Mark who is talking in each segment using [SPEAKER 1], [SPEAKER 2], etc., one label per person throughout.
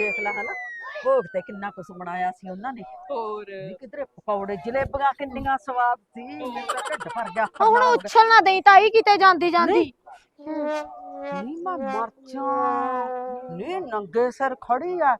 [SPEAKER 1] ਦੇਖ ਲੈ ਹਨਾ। ਭੋਗ ਤੇ ਕਿੰਨਾ ਕੁਛ ਬਣਾਇਆ ਸੀ ਉਹਨਾਂ ਨੇ।
[SPEAKER 2] ਹੋਰ।
[SPEAKER 1] ਵੀ ਕਿਧਰੇ ਪਕੌੜੇ ਜਲੇਬੀਆਂ ਕਿੰਨੀਆਂ ਸਵਾਦ ਸੀ। ਮੇਰਾ ਤਾਂ ਢਿੱਡ ਭਰ ਗਿਆ
[SPEAKER 3] ਉਹ ਹੁਣ ਉਛਲ ਨਾ ਦੇਈ ਤਾਈ ਕਿਤੇ ਜਾਂਦੀ ਜਾਂਦੀ।
[SPEAKER 1] ਨੀ ਮੈਂ ਮਰ ਜਾ ਨੀ ਨੰਗੇ ਸਿਰ ਖੜੀ ਆ।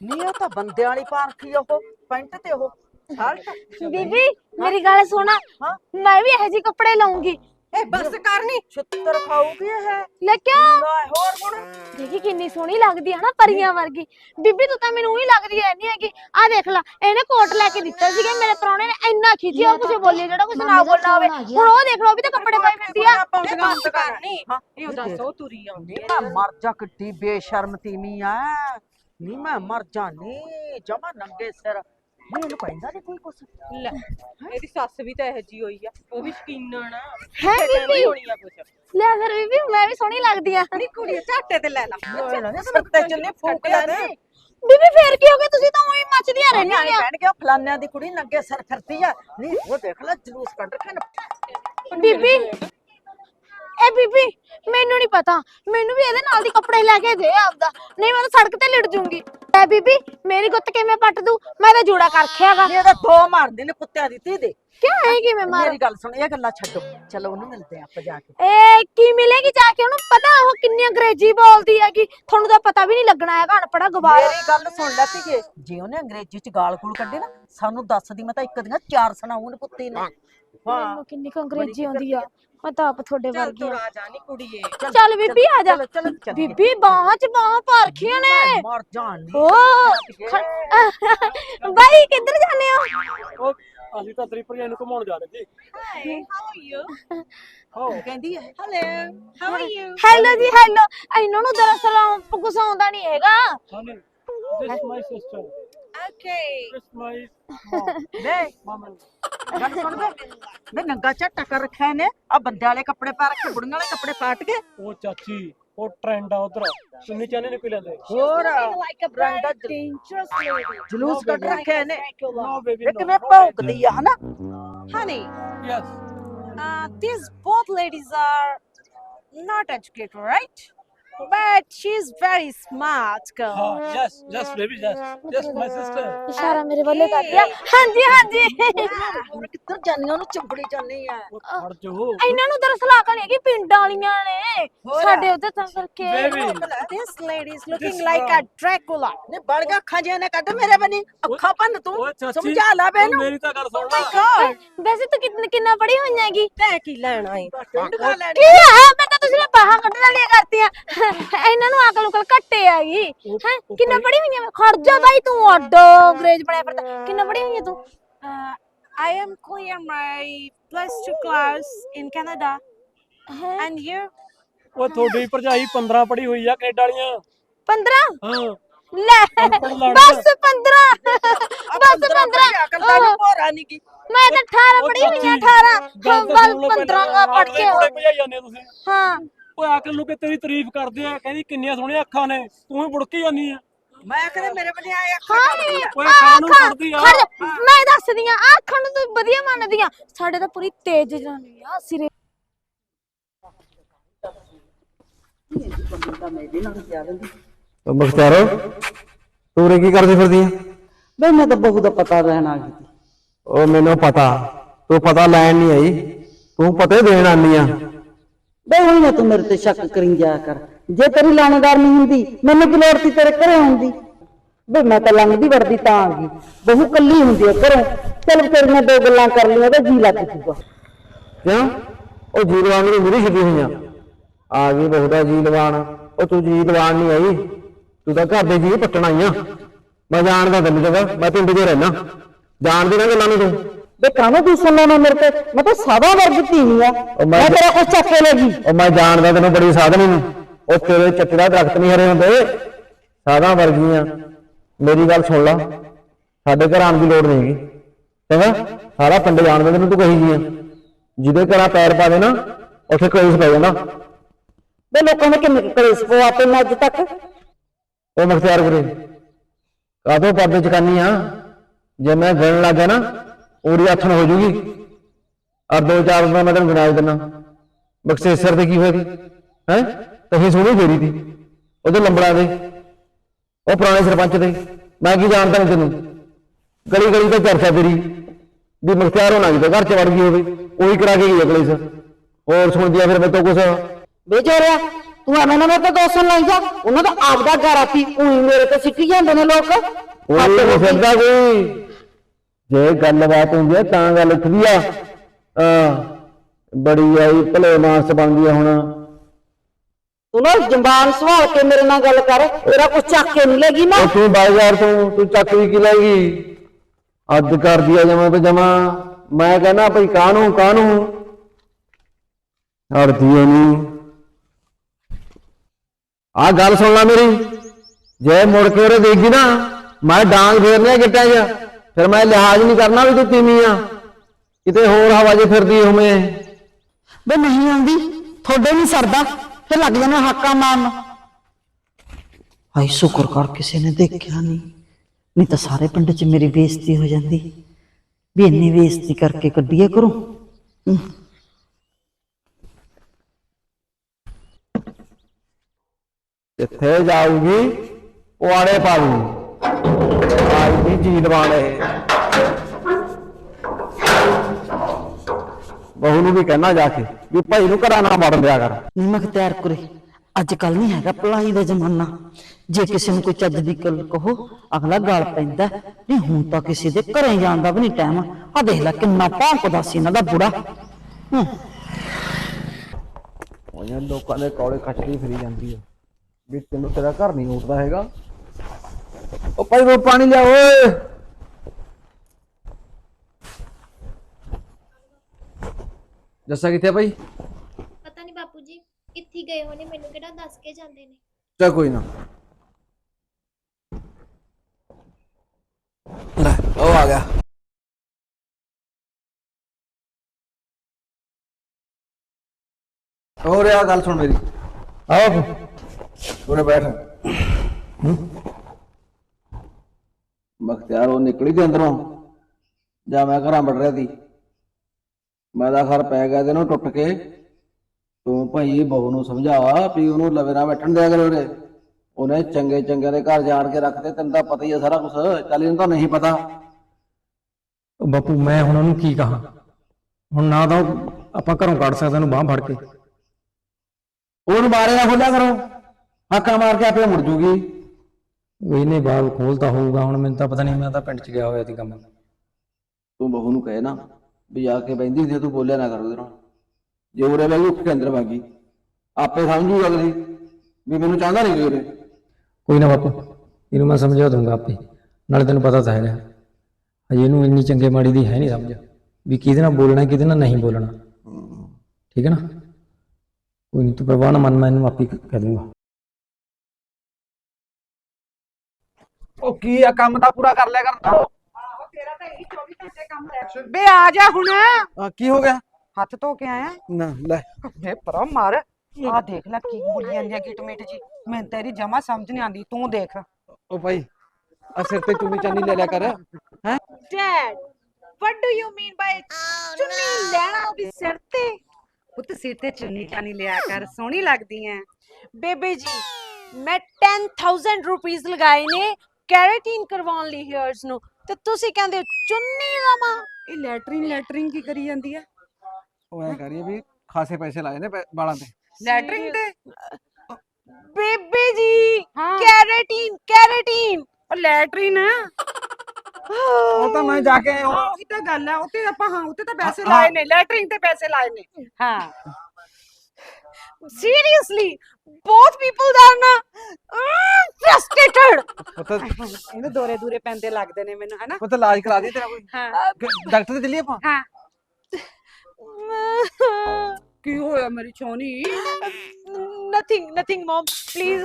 [SPEAKER 1] ਨੀ ਇਹ ਤਾਂ ਬੰਦਿਆਂ ਵਾਲੀ ਪਾਰਖੀ ਉਹ। ਪੈਂਟ ਤੇ ਉਹ ਸ਼ਰਟ।
[SPEAKER 3] ਬੀਬੀ ਮੇਰੀ ਗੱਲ ਸੁਣ।
[SPEAKER 1] ਹਾਂ।
[SPEAKER 3] ਮੈਂ ਵੀ ਇਹੋ ਜਿਹੇ ਕੱਪੜੇ ਲਾਉਂਗੀ
[SPEAKER 2] ਇਹ ਬਸ ਕਰਨੀ
[SPEAKER 1] ਛਿੱਤਰ ਖਾਊਗੀ ਇਹ?
[SPEAKER 3] ਲੈ ਕਿਉਂ
[SPEAKER 1] ਲੈ ਹੋਰ ਗੁਣ।
[SPEAKER 3] ਦੇਖੀ ਕਿੰਨੀ ਸੋਹਣੀ ਲੱਗਦੀ ਹੈ ਨਾ ਪਰੀਆਂ ਵਰਗੀ। ਬੀਬੀ ਤੂੰ ਤਾਂ ਮੈਨੂੰ ਉਹੀ ਲੱਗਦੀ ਐ ਨਹੀਂ ਹੈਗੀ। ਆ ਦੇਖ ਲੈ ਇਹਨੇ ਕੋਟ ਲੈ ਕੇ ਦਿੱਤਾ ਸੀਗਾ ਮੇਰੇ ਪ੍ਰਾਹੁਣੇ ਨੇ ਇੰਨਾ ਖਿੱਚਿਆ ਉਹ ਕੁਝ ਬੋਲੇ ਜਿਹੜਾ ਕੁਝ ਨਾ ਬੋਲਣਾ ਹੋਵੇ। ਹੁਣ ਉਹ ਦੇਖ ਲਓ ਉਹ ਵੀ ਤਾਂ ਕੱਪੜੇ ਪਾਈ ਫਿਰਦੀ ਆ।
[SPEAKER 2] ਇਹ ਬਸ ਕਰਨੀ
[SPEAKER 1] ਹਾਂ
[SPEAKER 2] ਇਹ ਦੱਸ ਉਹ ਤੁਰੀ ਆਉਂਦੀ
[SPEAKER 1] ਮੈਂ ਮਰ ਜਾ ਕਿੱਡੀ ਬੇਸ਼ਰਮ ਤੀਵੀਂ ਆ। ਨੀ ਮੈਂ ਮਰ ਜਾ ਨੀ ਜਮਾ ਨੰਗੇ ਸਿਰ। ਨੀ ਇਹਨੂੰ ਪੈਂਦਾ ਨਹੀਂ ਕੋਈ ਕੁਛ।
[SPEAKER 2] ਲੈ ਇਹਦੀ ਸੱਸ ਵੀ ਤਾਂ ਇਹੋ ਜੀ ਹੋਈ ਆ ਉਹ ਵੀ ਸ਼ਕੀਨਣ ਆ
[SPEAKER 3] ਹੈ
[SPEAKER 2] ਕਹਿੰਦੀ
[SPEAKER 3] ਬੀਬੀ
[SPEAKER 2] ਹੋਣੀ ਆ ਕੁਛ।
[SPEAKER 3] ਲੈ ਫਿਰ ਬੀਬੀ ਮੈਂ ਵੀ ਸੋਹਣੀ ਲੱਗਦੀ ਆ।
[SPEAKER 2] ਨੀ ਕੁੜੀ ਝਾਟੇ ਤੇ ਲੈ ਲਾ।
[SPEAKER 1] ਸਿਰ ਤੇ ਚੁੰਨੀ ਫੂਕ ਲੈ ਦੇ
[SPEAKER 3] ਬੀਬੀ ਫੇਰ ਕੀ ਹੋ ਗਿਆ? ਤੁਸੀਂ ਤਾਂ ਉਹੀ ਮੱਚਦੀਆਂ
[SPEAKER 1] ਨਹੀਂ
[SPEAKER 3] ਰਹਿੰਦੀਆਂ।
[SPEAKER 1] ਕਹਿਣ ਗਿਆ ਫਲਾਨਿਆਂ ਦੀ ਕੁੜੀ ਨੰਗੇ ਸਿਰ ਫਿਰਦੀ ਆ। ਨਹੀਂ ਉਹ ਦੇਖ ਲੈ ਜਲੂਸ ਕੱਢ ਰੱਖਿਆ
[SPEAKER 3] ਬੀਬੀ ਇਹ ਬੀਬੀ ਮੈਨੂੰ ਨਹੀਂ ਪਤਾ। ਮੈਨੂੰ ਵੀ ਇਹਦੇ ਨਾਲ ਦੀ ਕੱਪੜੇ ਲੈ ਕੇ ਦੇ ਆਪਦਾ। ਨਹੀਂ ਮੈਂ ਤਾਂ ਸੜਕ ਤੇ ਲਿਟ ਜੂੰਗੀ। ਐ ਬੀਬੀ ਮੇਰੀ ਗੁੱਤ ਕਿਵੇਂ ਪੱਟ ਦੂ? ਮੈਂ ਤਾਂ ਜੂੜਾ ਕਰ ਖਿਆਗਾ
[SPEAKER 1] ਨਹੀਂ ਇਹਦਾ ਦੋ ਮਾਰਦੇ ਨੇ ਕੁੱਤਿਆਂ ਦੀ ਧੀ ਦੇ।
[SPEAKER 3] ਕਿਉਂ ਹੈ ਕਿਵੇਂ ਮਾਰ
[SPEAKER 1] ਮੇਰੀ ਗੱਲ ਸੁਣ ਇਹ ਗੱਲਾਂ ਛੱਡੋ। ਚਲੋ ਉਹਨੂੰ ਮਿਲਦੇ ਆਪਾਂ ਜਾ ਕੇ।
[SPEAKER 3] ਏ ਕੀ ਮਿਲੇਗੀ ਜਾ ਕੇ? ਉਹਨੂੰ ਪਤਾ ਉਹ ਕਿੰਨੀ ਅੰਗਰੇਜ਼ੀ ਬੋਲਦੀ ਹੈਗੀ। ਤੁਹਾਨੂੰ ਤਾਂ ਪਤਾ ਵੀ ਨਹੀਂ ਲੱਗਣਾ ਹੈਗਾ ਅਨਪੜਾ ਗਵਾਰ।
[SPEAKER 1] ਮੇਰੀ ਗੱਲ ਸੁਣ ਲੈ ਧੀਏ ਜੇ ਉਹਨੇ ਅੰਗਰੇਜ਼ੀ ਚ ਗਾਲ ਗੂਲ ਕੱਢੇ ਨਾ ਸਾਨੂੰ ਦੱਸ ਦੀ ਮੈਂ ਤਾਂ ਇੱਕ ਦੀਆਂ ਚਾਰ ਸੁਣਾਉਂ ਕੁੱਤੀ ਨੇ। ਹਾਂ।
[SPEAKER 3] ਮੈਨੂੰ ਕਿੰਨੀ ਕੁ ਅੰਗਰੇਜ਼ੀ ਆਉਂਦੀ ਆ। ਮੈਂ ਤਾਂ ਆਪ ਤੁਹਾਡੇ
[SPEAKER 2] ਚੱਲ
[SPEAKER 3] ਵਰਗੀ
[SPEAKER 2] ਤੂੰ
[SPEAKER 3] ਆ
[SPEAKER 2] ਕੁੜੀਏ।
[SPEAKER 3] ਚੱਲ ਬੀਬੀ ਆ ਜਾ।
[SPEAKER 1] ਚਲੋ ਚਲੋ ਚੱਲ
[SPEAKER 3] ਬੀਬੀ ਬਾਹਾਂ ਚ ਬਾਹਾਂ ਪਾਰਖੀਆਂ ਨੇ
[SPEAKER 1] ਮਰ ਜਾਣ।
[SPEAKER 3] ਓ ਖ- ਬਾਈ ਕਿੱਧਰ ਜਾਂਦੇ ਹੋ?
[SPEAKER 4] ਉਹ ਅਸੀਂ ਤਾਂ ਤੇਰੀ ਭਰਜਾਈ ਨੂੰ ਘੁਮਾਉਣ ਜਾ ਰਹੇ ਸੀ।
[SPEAKER 2] ਹਾਈ ਹਾਊ ਆਰ ਯੂ
[SPEAKER 4] ਹੋ।
[SPEAKER 1] ਕਹਿੰਦੀ ਹੈ
[SPEAKER 2] hello how are you
[SPEAKER 3] hello ਜੀ ਹੈਲੋ ਇਹਨਾਂ ਨੂੰ ਦਰਅਸਲ ਕੁਛ ਆਉਂਦਾ ਨਹੀਂ ਹੈਗਾ।
[SPEAKER 4] Honey this my sister
[SPEAKER 2] okay
[SPEAKER 4] this my
[SPEAKER 1] way
[SPEAKER 4] mum
[SPEAKER 1] ਗੱਲ ਸੁਣ ਵੇ ਵੇ ਨੰਗਾ ਝੱਟਾ ਕਰ ਰੱਖਿਆ ਇਹਨੇ। ਆ ਬੰਦੇ ਵਾਲੇ ਕੱਪੜੇ ਪਾ ਰੱਖੇ ਬੁੜੀਆਂ ਵਾਲੇ ਕੱਪੜੇ ਪਾਟ ਕੇ।
[SPEAKER 4] ਉਹ ਚਾਚੀ ਉਹ ਟ੍ਰੈਂਡ ਆ ਉਧਰ। ਚੁੰਨੀ ਚਾਨੇ ਨਿਕਲ ਲੈਂਦੇ।
[SPEAKER 1] ਹੋਰ।
[SPEAKER 2] ਅ
[SPEAKER 1] ਰੰਗ ਦਾ
[SPEAKER 2] ਬ੍ਰਾਂਡ ਡੇਂਜਰਸ ਲੇਡੀ
[SPEAKER 1] ਜਲੂਸ ਕੱਢ ਰੱਖਿਆ
[SPEAKER 4] ਨੋ ਬੇਬੀ
[SPEAKER 1] ਇਹ ਕਿਵੇਂ ਭੌਂਕਦੀ ਆ ਹਨਾ?
[SPEAKER 2] Honey
[SPEAKER 4] yes
[SPEAKER 2] uh, these both ladies are not educated right? But she's very smart girl.
[SPEAKER 4] ਹਾਂ yes yes baby yes yes my sister
[SPEAKER 3] ਇਸ਼ਾਰਾ ਮੇਰੇ ਵੱਲੇ ਕਰਦੀ ਆ ਹਾਂਜੀ ਹਾਂਜੀ।
[SPEAKER 1] ਹੁਣ ਕਿੱਧਰ ਜਾਨੀਆਂ ਉਹਨੂੰ ਚੰਬੜੀ ਜਾਨੀ ਆ।
[SPEAKER 4] ਉਹ ਖੜ ਜੋ।
[SPEAKER 3] ਇਹਨਾਂ ਨੂੰ ਦਰਅਸਲ ਆਕਲ ਹੈਗੀ ਪਿੰਡਾਂ ਵਾਲੀਆਂ ਨੇ। ਸਾਡੇ ਉੱਧਰ ਤਾਂ ਕਰਕੇ
[SPEAKER 4] baby
[SPEAKER 2] this lady is looking
[SPEAKER 4] This
[SPEAKER 2] like a
[SPEAKER 4] girl.
[SPEAKER 2] dracula
[SPEAKER 1] ਨੇ ਬੜ ਗਿਆ ਅੱਖਾਂ ਜਿਹੀਆਂ ਨੇ ਕੱਢ ਮੇਰੇ ਬਣੀ ਅੱਖਾਂ ਭੰਨ ਤੂੰ
[SPEAKER 4] ਉਹ ਚਾਚੀ
[SPEAKER 1] ਸਮਝਾ ਲੈ ਬੇ
[SPEAKER 4] ਉਹ
[SPEAKER 1] ਇਹਨੂੰ।
[SPEAKER 4] ਮੇਰੀ ਤਾਂ ਗੱਲ ਸੁਣ
[SPEAKER 2] my
[SPEAKER 4] ਲੈ।
[SPEAKER 2] God
[SPEAKER 3] ਵੈਸੇ ਤੂੰ ਕਿੰਨ- ਕਿੰਨਾ ਪੜੀ ਹੋਈ ਹੈਗੀ?
[SPEAKER 2] ਤੈਂ ਕੀ ਲੈਣਾ ਏ?
[SPEAKER 1] ਟੁੰਡ ਖਾ ਲੈਣੀ।
[SPEAKER 3] ਕੀ ਆ? ਮੈਂ ਤਾਂ ਤੁਸੀਂ ਨੇ ਬਾਹਾਂ ਕੱਢਣ ਵਾਲੀਆਂ ਕਰਤੀਆਂ। ਇਹਨਾਂ ਨੂੰ ਅਕਲ ਉਕਲ ਘੱਟੇ ਹੈਗੀ ਹੈ? ਕਿੰਨਾ ਪੜੀ ਹੋਈ ਹੈ ਖੜ ਜਾ ਬਾਈ ਤੂੰ ਅੱਡ ਅੰਗਰੇਜ਼ ਬਣਿਆ ਫਿਰਦਾ। ਕਿੰਨਾ ਪੜੀ ਹੋਈ ਹੈ ਤੂੰ?
[SPEAKER 2] I am clear my plus two class in Canada and you
[SPEAKER 4] ਉਹ ਤੁਹਾਡੀ ਭਰਜਾਈ 15 ਪੜੀ ਹੋਈ ਆ ਕੈਨੇਡਾ ਵਾਲੀਆਂ।
[SPEAKER 3] 15
[SPEAKER 4] ਹਾਂ।
[SPEAKER 3] ਲੈ ਬਸ 15 ਬਸ 15
[SPEAKER 1] ਅਕਲ ਤਾਂ ਨੂੰ ਭੋਰਾ ਨਹੀਂ ਕੀ।
[SPEAKER 3] ਮੈਂ ਤਾਂ 18
[SPEAKER 4] ਉਹ
[SPEAKER 3] ਪੜੀ ਹੋਈ
[SPEAKER 4] ਚਾਚੀ,
[SPEAKER 3] 18
[SPEAKER 4] ਗੱਲ ਤਾਂ
[SPEAKER 3] ਬਸ
[SPEAKER 4] ਸੁਣ ਲਓ
[SPEAKER 3] 15
[SPEAKER 4] ਪਹਿਲਾਂ।
[SPEAKER 3] ਪੜ ਕੇ
[SPEAKER 4] ਹਾਂ। ਓਏ ਨੂੰ ਕਿ ਤੇਰੀ ਤਾਰੀਫ ਕਰਦੇ ਆ ਕਹਿੰਦੀ ਕਿੰਨੀਆਂ ਸੋਹਣੀਆਂ ਅੱਖਾਂ ਨੇ ਤੂੰ ਹੀ ਬੁੜਕੀ ਜਾਂਦੀ ਆ।
[SPEAKER 1] ਮੈਂ ਕਦੇ ਮੇਰੇ ਬਣੀ ਆਏ ਅੱਖਾਂ ਕੱਢਦੀ ਆ।
[SPEAKER 4] ਓਏ ਅੱਖਾਂ ਨੂੰ ਕੱਢਦੀ ਆ।
[SPEAKER 3] ਮੈਂ ਦੱਸਦੀ ਆ ਅੱਖਾਂ ਨੂੰ ਤੂੰ ਵਧੀਆ ਮੰਨਦੀ ਆ। ਸਾਡੇ ਤਾਂ ਪੂਰੀ ਤੇਜ਼ ਜਨਾਨੀ ਆ ਸਿਰੇ
[SPEAKER 5] ਬਖਤਿਆਰੋ ਤੂੰ ਰੇ ਕੀ ਕਰਦੀ ਫਿਰਦੀ ਆ?
[SPEAKER 6] ਬਈ ਮੈਂ ਤਾਂ ਬਹੂ ਦਾ ਪਤਾ ਲੈਣ ਆ ਗਈ
[SPEAKER 5] ਉਹ ਮੈਨੂੰ ਪਤਾ ਤੂੰ ਪਤਾ ਲੈਣ ਨਹੀਂ ਆਈ ਤੂੰ ਪਤੇ ਦੇਣ ਆਨੀ ਆ।
[SPEAKER 6] ਬਈ ਹੁਣ ਨਾ ਤੂੰ ਮੇਰੇ ਤੇ ਸ਼ੱਕ ਕਰੀ ਜਾ ਕਰ। ਜੇ ਤੇਰੀ ਲਾਣੇਦਾਰ ਨਹੀਂ ਹੁੰਦੀ, ਮੈਨੂੰ ਕੀ ਲੋੜ ਸੀ ਤੇਰੇ ਘਰੇ ਆਉਣ ਦੀ? ਬਈ ਮੈਂ ਤਾਂ ਲੰਘਦੀ ਵਰਦੀ ਤਾਂ ਆ ਗਈ। ਬਹੂ ਕੱਲੀ ਹੁੰਦੀ ਆ ਘਰੋਂ। ਚਲ ਤੇਰੇ ਨਾਲ ਦੋ ਗੱਲਾਂ ਕਰ ਲਈਆਂ ਤੇ ਜੀ ਲੱਗ ਜੂਗਾ।
[SPEAKER 5] ਕਿਉਂ? ਉਹ ਜੀ ਲਵਾਨ ਦੀ ਮੇਰੀ ਛੱਡੀ ਹੋਈਆਂ। ਆ ਗਈ ਬਹੁਤਾ ਜੀ ਲਵਾਨ ਉਹ ਤੂੰ ਜੀ ਲਵਾਨ ਨਹੀਂ ਆਈ। ਤੂੰ ਤਾਂ ਘਰ ਦੇ ਜੀ ਪੱਟਣ ਆਈ ਆ ਮੈਂ ਜਾਣਦਾ ਤੈਨੂੰ ਜਗਾ ਮੈਂ ਪਿੰਡ 'ਚ ਰਹਿਣਾ। ਜਾਣਦੀ ਨਾ ਗੱਲਾਂ ਨੂੰ ਤੂੰ।
[SPEAKER 6] ਬਈ ਕਾਹਨੂੰ ਤੂੰ ਸੁਣਨਾ ਨਾ ਮੇਰੇ ਤੇ? ਮੈਂ ਤਾਂ ਸਦਾ ਵਰਗੀ ਧੀਵੀਂ ਆ।
[SPEAKER 5] ਮੈਂ-
[SPEAKER 6] ਮੈਂ ਤੇਰਾ ਕੁਛ ਚੱਕ ਕੇ ਲੈ ਗਈ।
[SPEAKER 5] ਉਹ ਮੈਂ ਜਾਣਦਾ ਤੈਨੂੰ ਬੜੀ ਸਾਧਨੀ ਨੂੰ। ਉਹ ਤੇਰੇ ਦਾ ਦਰਖਤ ਨਹੀਂ ਹਰੇ ਹੁੰਦੇ। ਸਾਧਾਂ ਵਰਗੀਆਂ ਮੇਰੀ ਗੱਲ ਸੁਣ ਲੈ। ਸਾਡੇ ਘਰ ਆਉਣ ਦੀ ਲੋੜ ਨਹੀਂ ਹੈਗੀ। ਚੰਗਾ? ਸਾਰਾ ਪਿੰਡ ਜਾਣਦਾ ਤੈਨੂੰ ਤੂੰ ਕਹੀ ਜੀ ਆ। ਜਿਹਦੇ ਘਰਾਂ ਪੈਰ ਪਾ ਦੇ ਨਾ ਉੱਥੇ ਕਲੇਸ਼ ਪੈ ਜਾਂਦਾ।
[SPEAKER 6] ਬਈ ਲੋਕਾਂ ਨੇ ਕਿੰਨੇ ਕੁ ਕਲੇਸ਼ ਪਵਾਤੇ ਨੇ ਅੱਜ ਤੱਕ?
[SPEAKER 5] ਉਹ ਮਖਤਿਆਰ ਗੁਰੇ ਕਾਹਤੋਂ ਪਰਦੇ ਚਕਾਨੀ ਆ? ਜੇ ਮੈਂ ਗਿਣ ਲੱਗ ਗਿਆ ਨਾ ਉਹਦੀ ਆਥਣ ਹੋ ਜੂਗੀ। ਔਰ ਦੋ ਚਾਰ ਦਿਨ ਮੈਂ ਤੈਨੂੰ ਗਿਣਾ ਦਿੰਦਾ ਬਖਸ਼ੇਸਰ ਤੇ ਕੀ ਹੋਇਆ ਸੀ? ਹੈ? ਤਹੀਂ ਸੋਹਣੀ ਫੇਰੀ ਤੀ ਉਹਦੇ ਲੰਬੜਾ ਦੇ। ਉਹ ਪੁਰਾਣੇ ਸਰਪੰਚ ਦੇ। ਮੈਂ ਕੀ ਜਾਣਦਾ ਨਹੀਂ ਤੈਨੂੰ? ਗਲੀ ਗਲੀ ਤੇ ਚਰਚਾ ਤੇਰੀ। ਵੀ ਮੁਖਤਿਆਰ ਹੋਣਾ ਕਿਤੇ ਘਰ ਚ ਵੜ ਗਈ ਹੋਵੇ। ਉਹੀ ਕਰਾ ਕੇ ਗਈ ਅਗਲੇ ਸਰ ਹੋਰ ਸੁਣਦੀ ਆ ਫਿਰ ਮੇਰੇ ਤੋਂ ਕੁਛ?
[SPEAKER 7] ਬੇਚਾਰਿਆ ਤੂੰ ਐਵੇਂ ਨਾ ਮੇਰੇ ਤੇ ਦੋਸਨ ਲਾਈ ਜਾ ਉਹਨਾਂ ਦਾ ਆਪਦਾ ਘਰ ਆ ਪੀ ਉਹੀ ਮੇਰੇ ਤੇ ਸਿੱਟੀ ਜਾਂਦੇ ਨੇ ਲੋਕ।
[SPEAKER 5] ਨਹੀਂ ਫਿਰਦਾ ਕੋਈ। ਜੇ ਗੱਲਬਾਤ ਹੁੰਦੀ ਆ ਤਾਂ ਗੱਲ ਉੱਠਦੀ ਆ। ਹਾਂ ਬੜੀ ਆਈ ਭਲੇ ਮਾਨਸ ਬਣਦੀ ਆ ਹੁਣ।
[SPEAKER 7] ਤੂੰ ਨਾ ਜ਼ਬਾਨ ਸੰਭਾਲ ਕੇ ਮੇਰੇ ਨਾਲ ਗੱਲ ਕਰ। ਤੇਰਾ ਕੁਛ ਚੱਕ ਕੇ ਨਹੀਂ ਲੈਗੀ ਨਾ।
[SPEAKER 5] ਉਹ ਤੂੰ ਬਾਜ਼ਾਰ ਤੋਂ ਤੂੰ ਚੱਕ ਵੀ ਕੀ ਲੈਗੀ ਅੱਜ ਕਰਦੀ ਆ ਜਮਾ ਤੇ ਜਮਾ। ਮੈਂ ਕਹਿੰਦਾ ਭਈ ਕਾਹਨੂੰ ਕਾਹਨੂੰ? ਹੜਦੀ ਨਹੀਂ ਆ ਗੱਲ ਸੁਣ ਲੈ ਮੇਰੀ। ਜੇ ਮੁੜ ਕੇ ਉਹਰੇ ਦੇਖੀ ਨਾ ਮੈਂ ਡਾਂਗ ਫੇਰਨੇ ਆ ਗਿੱਟਿਆਂ 'ਚ ਫਿਰ ਮੈਂ ਲਿਹਾਜ਼ ਨਹੀਂ ਕਰਨਾ ਵੀ ਤੂੰ ਤੀਵੀਂ ਆ। ਕਿਤੇ ਹੋਰ ਹਵਾ 'ਚ ਫਿਰਦੀ ਹੋਵੇਂ।
[SPEAKER 7] ਬੇ ਨਹੀਂ ਆਉਂਦੀ ਤੁਹਾਡੇ ਨਹੀਂ ਸਰਦਾ ਫਿਰ ਲੱਗ ਜਾਣਾ ਹਾਕਾ ਮਾਰਨ। ਹਾਈ ਸ਼ੁਕਰ ਕਰ ਕਿਸੇ ਨੇ ਦੇਖਿਆ ਨਹੀਂ। ਨਹੀਂ ਤਾਂ ਸਾਰੇ ਪਿੰਡ 'ਚ ਮੇਰੀ ਬੇਇੱਜ਼ਤੀ ਹੋ ਜਾਂਦੀ। ਵੀ ਇੰਨੀ ਬੇਇੱਜ਼ਤੀ ਕਰਕੇ ਕੱਢੀਏ ਕਰੋ
[SPEAKER 5] ਜਿੱਥੇ ਜਾਊਗੀ ਪੁਆੜੇ ਪਾਊਗੀ ਆਈ ਦੀ ਜੀਤ ਵਾਲੇ ਬਹੂ ਨੂੰ ਵੀ ਕਹਿਣਾ ਜਾ ਕੇ ਵੀ ਭਾਈ ਨੂੰ ਘਰਾਂ ਨਾ ਵੜਨ ਦਿਆ ਕਰ।
[SPEAKER 7] ਨਹੀਂ ਮਖਤਿਆਰ ਕੁਰੇ। ਅੱਜ ਕੱਲ ਨਹੀਂ ਹੈਗਾ ਭਲਾਈ ਦਾ ਜ਼ਮਾਨਾ। ਜੇ ਕਿਸੇ ਨੂੰ ਕੋਈ ਚੱਜ ਦੀ ਗੱਲ ਕਹੋ ਅਗਲਾ ਗਾਲ ਪੈਂਦਾ ਨਹੀਂ ਹੁਣ ਤਾਂ ਕਿਸੇ ਦੇ ਘਰੇ ਜਾਣ ਦਾ ਵੀ ਨਹੀਂ ਟਾਈਮ ਆ ਦੇਖ ਲੈ ਕਿੰਨਾ ਭੌਂਕਦਾ ਸੀ ਇਹਨਾਂ ਦਾ ਬੁੜਾ। ਹੂੰ।
[SPEAKER 5] ਉਹਨਾਂ ਲੋਕਾਂ ਦੇ ਕੌਲੇ ਖੱਚਦੀ ਫਿਰੀ ਜਾਂਦੀ ਆ। ਵੀ ਤੈਨੂੰ ਤੇਰਾ ਘਰ ਨਹੀਂ ਉੱਠਦਾ ਹੈਗਾ। ਭਾਈ ਉਹ ਪਾਣੀ ਲਿਆ ਓਏ। ਜੱਸਾ ਕਿੱਥੇ ਆ ਭਾਈ?
[SPEAKER 8] ਪਤਾ ਨਹੀਂ ਬਾਪੂ ਜੀ ਕਿੱਥੇ ਗਏ ਹੋਣੇ ਮੈਨੂੰ ਕਿਹੜਾ ਦੱਸ ਕੇ ਜਾਂਦੇ ਨੇ।
[SPEAKER 5] ਚਾ ਕੋਈ ਨਾ। ਲੈ ਉਹ ਆ ਗਿਆ। ਹੋਰ ਆ ਗੱਲ ਸੁਣ ਮੇਰੀ। ਆਓ। ਉਰੇ ਬੈਠ। ਮਖਤਿਆਰ ਉਹ ਨਿਕਲੀ ਤੇ ਅੰਦਰੋਂ। ਜਾਂ ਮੈਂ ਘਰਾਂ ਵੜ ਰਿਹਾ ਸੀ। ਮੈਂ ਤਾਂ ਘਰ ਪੈ ਗਿਆ ਤੇ ਇਹਨੂੰ ਟੁੱਟ ਕੇ। ਤੂੰ ਭਾਈ ਬਹੂ ਨੂੰ ਸਮਝਾ ਵੀ ਉਹਨੂੰ ਲਵੇ ਨਾ ਬੈਠਣ ਦਿਆ ਕਰੋ ਰੇ ਉਹਨੇ ਚੰਗੇ ਚੰਗੇ ਦੇ ਘਰ ਜਾਣ ਕੇ ਰੱਖਦੇ ਤੈਨੂੰ ਤਾਂ ਪਤਾ ਹੀ ਆ ਸਾਰਾ ਕੁਝ ਚੱਲ ਇਹਨੂੰ ਤਾਂ ਨਹੀਂ ਪਤਾ।
[SPEAKER 9] ਬਾਪੂ ਮੈਂ ਹੁਣ ਉਹਨੂੰ ਕੀ ਕਹਾਂ? ਹੁਣ ਨਾ ਤਾਂ ਉਹ ਆਪਾਂ ਘਰੋਂ ਕੱਢ ਸਕਦੇ ਉਹਨੂੰ ਬਾਹ ਫੜ ਕੇ।
[SPEAKER 5] ਉਹਨੂੰ ਬਾਰੇ ਨਾ ਖੋਲਿਆ ਕਰੋ। ਹਾਕਾ ਮਾਰ ਕੇ ਆਪੇ ਮੁੜ ਜੂਗੀ।
[SPEAKER 9] ਉਹ ਇਹਨੇ ਬਾਲ ਖੋਲਤਾ ਹੋਊਗਾ ਹੁਣ ਮੈਨੂੰ ਤਾਂ ਪਤਾ ਨਹੀਂ ਮੈਂ ਤਾਂ ਪਿੰਡ 'ਚ ਗਿਆ ਹੋਇਆ ਸੀ ਕੰਮ।
[SPEAKER 5] ਤੂੰ ਬਹੂ ਨੂੰ ਕਹੇ ਨਾ ਵੀ ਆ ਕੇ ਬੈਂਦੀ ਸੀ ਤੂੰ ਬੋਲਿਆ ਨਾ ਕਰੋ ਉਹਦੇ ਨਾਲ। ਜੇ ਉਰੇ ਬੈਠੀ ਉੱਠ ਕੇ ਅੰਦਰ ਭਾਗੀ ਆਪੇ ਸਮਝੂ ਅਗਲੀ ਵੀ ਮੈਨੂੰ ਚਾਹੁੰਦਾ ਨਹੀਂ ਕੋਈ ਉਰੇ।
[SPEAKER 9] ਕੋਈ ਨਾ ਬਾਪੂ ਇਹਨੂੰ ਮੈਂ ਸਮਝਾ ਦੂੰਗਾ ਆਪੇ। ਨਾਲੇ ਤੈਨੂੰ ਪਤਾ ਤਾਂ ਹੈਗਾ। ਹਜੇ ਇਹਨੂੰ ਇੰਨੀ ਚੰਗੇ ਮਾੜੀ ਦੀ ਹੈ ਨਹੀਂ ਸਮਝ ਵੀ ਕਿਹਦੇ ਨਾਲ ਬੋਲਣਾ ਕਿਹਦੇ ਨਾਲ ਨਹੀਂ ਬੋਲਣਾ। ਠੀਕ ਹੈ ਨਾ? ਕੋਈ ਨਹੀਂ ਤੂੰ ਪਰਵਾਹ ਨਾ ਮੰਨ ਮੈਂ ਇਹਨੂੰ ਆਪੇ ਕਹਿ ਦੂੰਗਾ।
[SPEAKER 5] ਉਹ ਕੀ ਆ ਕੰਮ ਤਾਂ ਪੂਰਾ ਕਰ ਲਿਆ ਕਰ।
[SPEAKER 10] ਬੇ ਆ ਜਾ ਹੁਣ।
[SPEAKER 5] ਕੀ ਹੋ ਗਿਆ?
[SPEAKER 10] ਹੱਥ ਧੋ ਕੇ ਆਇਆ।
[SPEAKER 5] ਨਾ ਲੈ।
[SPEAKER 10] ਬੇ ਪਰਾ ਮਾਰ। ਆ ਦੇਖ ਲੈ ਕੀ ਬੋਲੀ ਜਾਂਦੀ ਆ ਗਿਟਮਿਟ ਜੀ। ਮੈਨੂੰ ਤੇਰੀ ਜਮਾ ਸਮਝ ਨਹੀਂ ਆਉਂਦੀ ਤੂੰ ਦੇਖ।
[SPEAKER 5] ਉਹ ਭਾਈ ਆ ਸਿਰ ਤੇ ਚੁੰਨੀ ਚਾਨੀ ਲੈ ਲਿਆ ਕਰ। ਹੈ?
[SPEAKER 2] Dad, what do you mean by ਚੁੰਨੀ ਲੈਣਾ ਉਹਦੀ ਸਿਰ ਤੇ?
[SPEAKER 10] ਪੁੱਤ ਸਿਰ ਤੇ ਚੁੰਨੀ ਚਾਨੀ ਲਿਆ ਕਰ ਸੋਹਣੀ ਲੱਗਦੀ ਐ।
[SPEAKER 2] ਬੇਬੇ ਜੀ ਮੈਂ 10000 ਰੁਪੀਸ ਲਗਾਏ ਨੇ ਕੈਰਾਟਿਨ ਕਰਵਾਉਣ ਲਈ ਹੇਅਰਸ ਨੂੰ ਤੇ ਤੁਸੀਂ ਕਹਿੰਦੇ ਹੋ ਚੁੰਨੀ ਲਵਾਂ?
[SPEAKER 10] ਇਹ ਲੈਟਰਿੰਗ ਲੈਟਰਿੰਗ ਕੀ ਕਰੀ ਜਾਂਦੀ ਆ
[SPEAKER 5] ਉਹ ਐ ਕਰੀਏ ਵੀ ਖਾਸੇ ਪੈਸੇ ਲਾਏ ਨੇ ਪੈ- ਵਾਲਾਂ ਤੇ।
[SPEAKER 10] ਲੈਟਰਿੰਗ ਤੇ?
[SPEAKER 2] ਬੇਬੇ ਜੀ
[SPEAKER 10] ਹਾਂ।
[SPEAKER 2] Keratin keratin.
[SPEAKER 10] ਉਹ ਲੈਟਰਿਨ
[SPEAKER 5] ਉਹ ਤਾਂ ਮੈਂ ਜਾ ਕੇ ਆਇਆ
[SPEAKER 10] ਹਾਂ ਉਹੀ ਤਾਂ ਗੱਲ ਆ ਉੱਤੇ ਆਪਾਂ ਹਾਂ ਉੱਤੇ ਤਾਂ ਪੈਸੇ ਲਾਏ ਨੇ ਲੈਟਰਿੰਗ ਤੇ ਪੈਸੇ ਲਾਏ ਨੇ। ਹਾਂ।
[SPEAKER 2] Seriously? Both people are na frustrated!
[SPEAKER 5] ਪੁੱਤ
[SPEAKER 10] ਇਹਨੂੰ ਦੋਰੇ ਦੂਰੇ ਪੈਂਦੇ ਲੱਗਦੇ ਨੇ ਮੈਨੂੰ ਹਨਾ?
[SPEAKER 5] ਪੁੱਤ ਇਲਾਜ ਕਰਾ ਦੇ ਤੇਰਾ ਕੋਈ?
[SPEAKER 10] ਹਾਂ।
[SPEAKER 5] ਡਾਕਟਰ ਦੇ ਚੱਲੀਏ ਆਪਾਂ?
[SPEAKER 10] ਹਾਂ। ਕੀ ਹੋਇਆ ਮੇਰੀ ਛੋਨੀ
[SPEAKER 2] nothing nothing mom. Please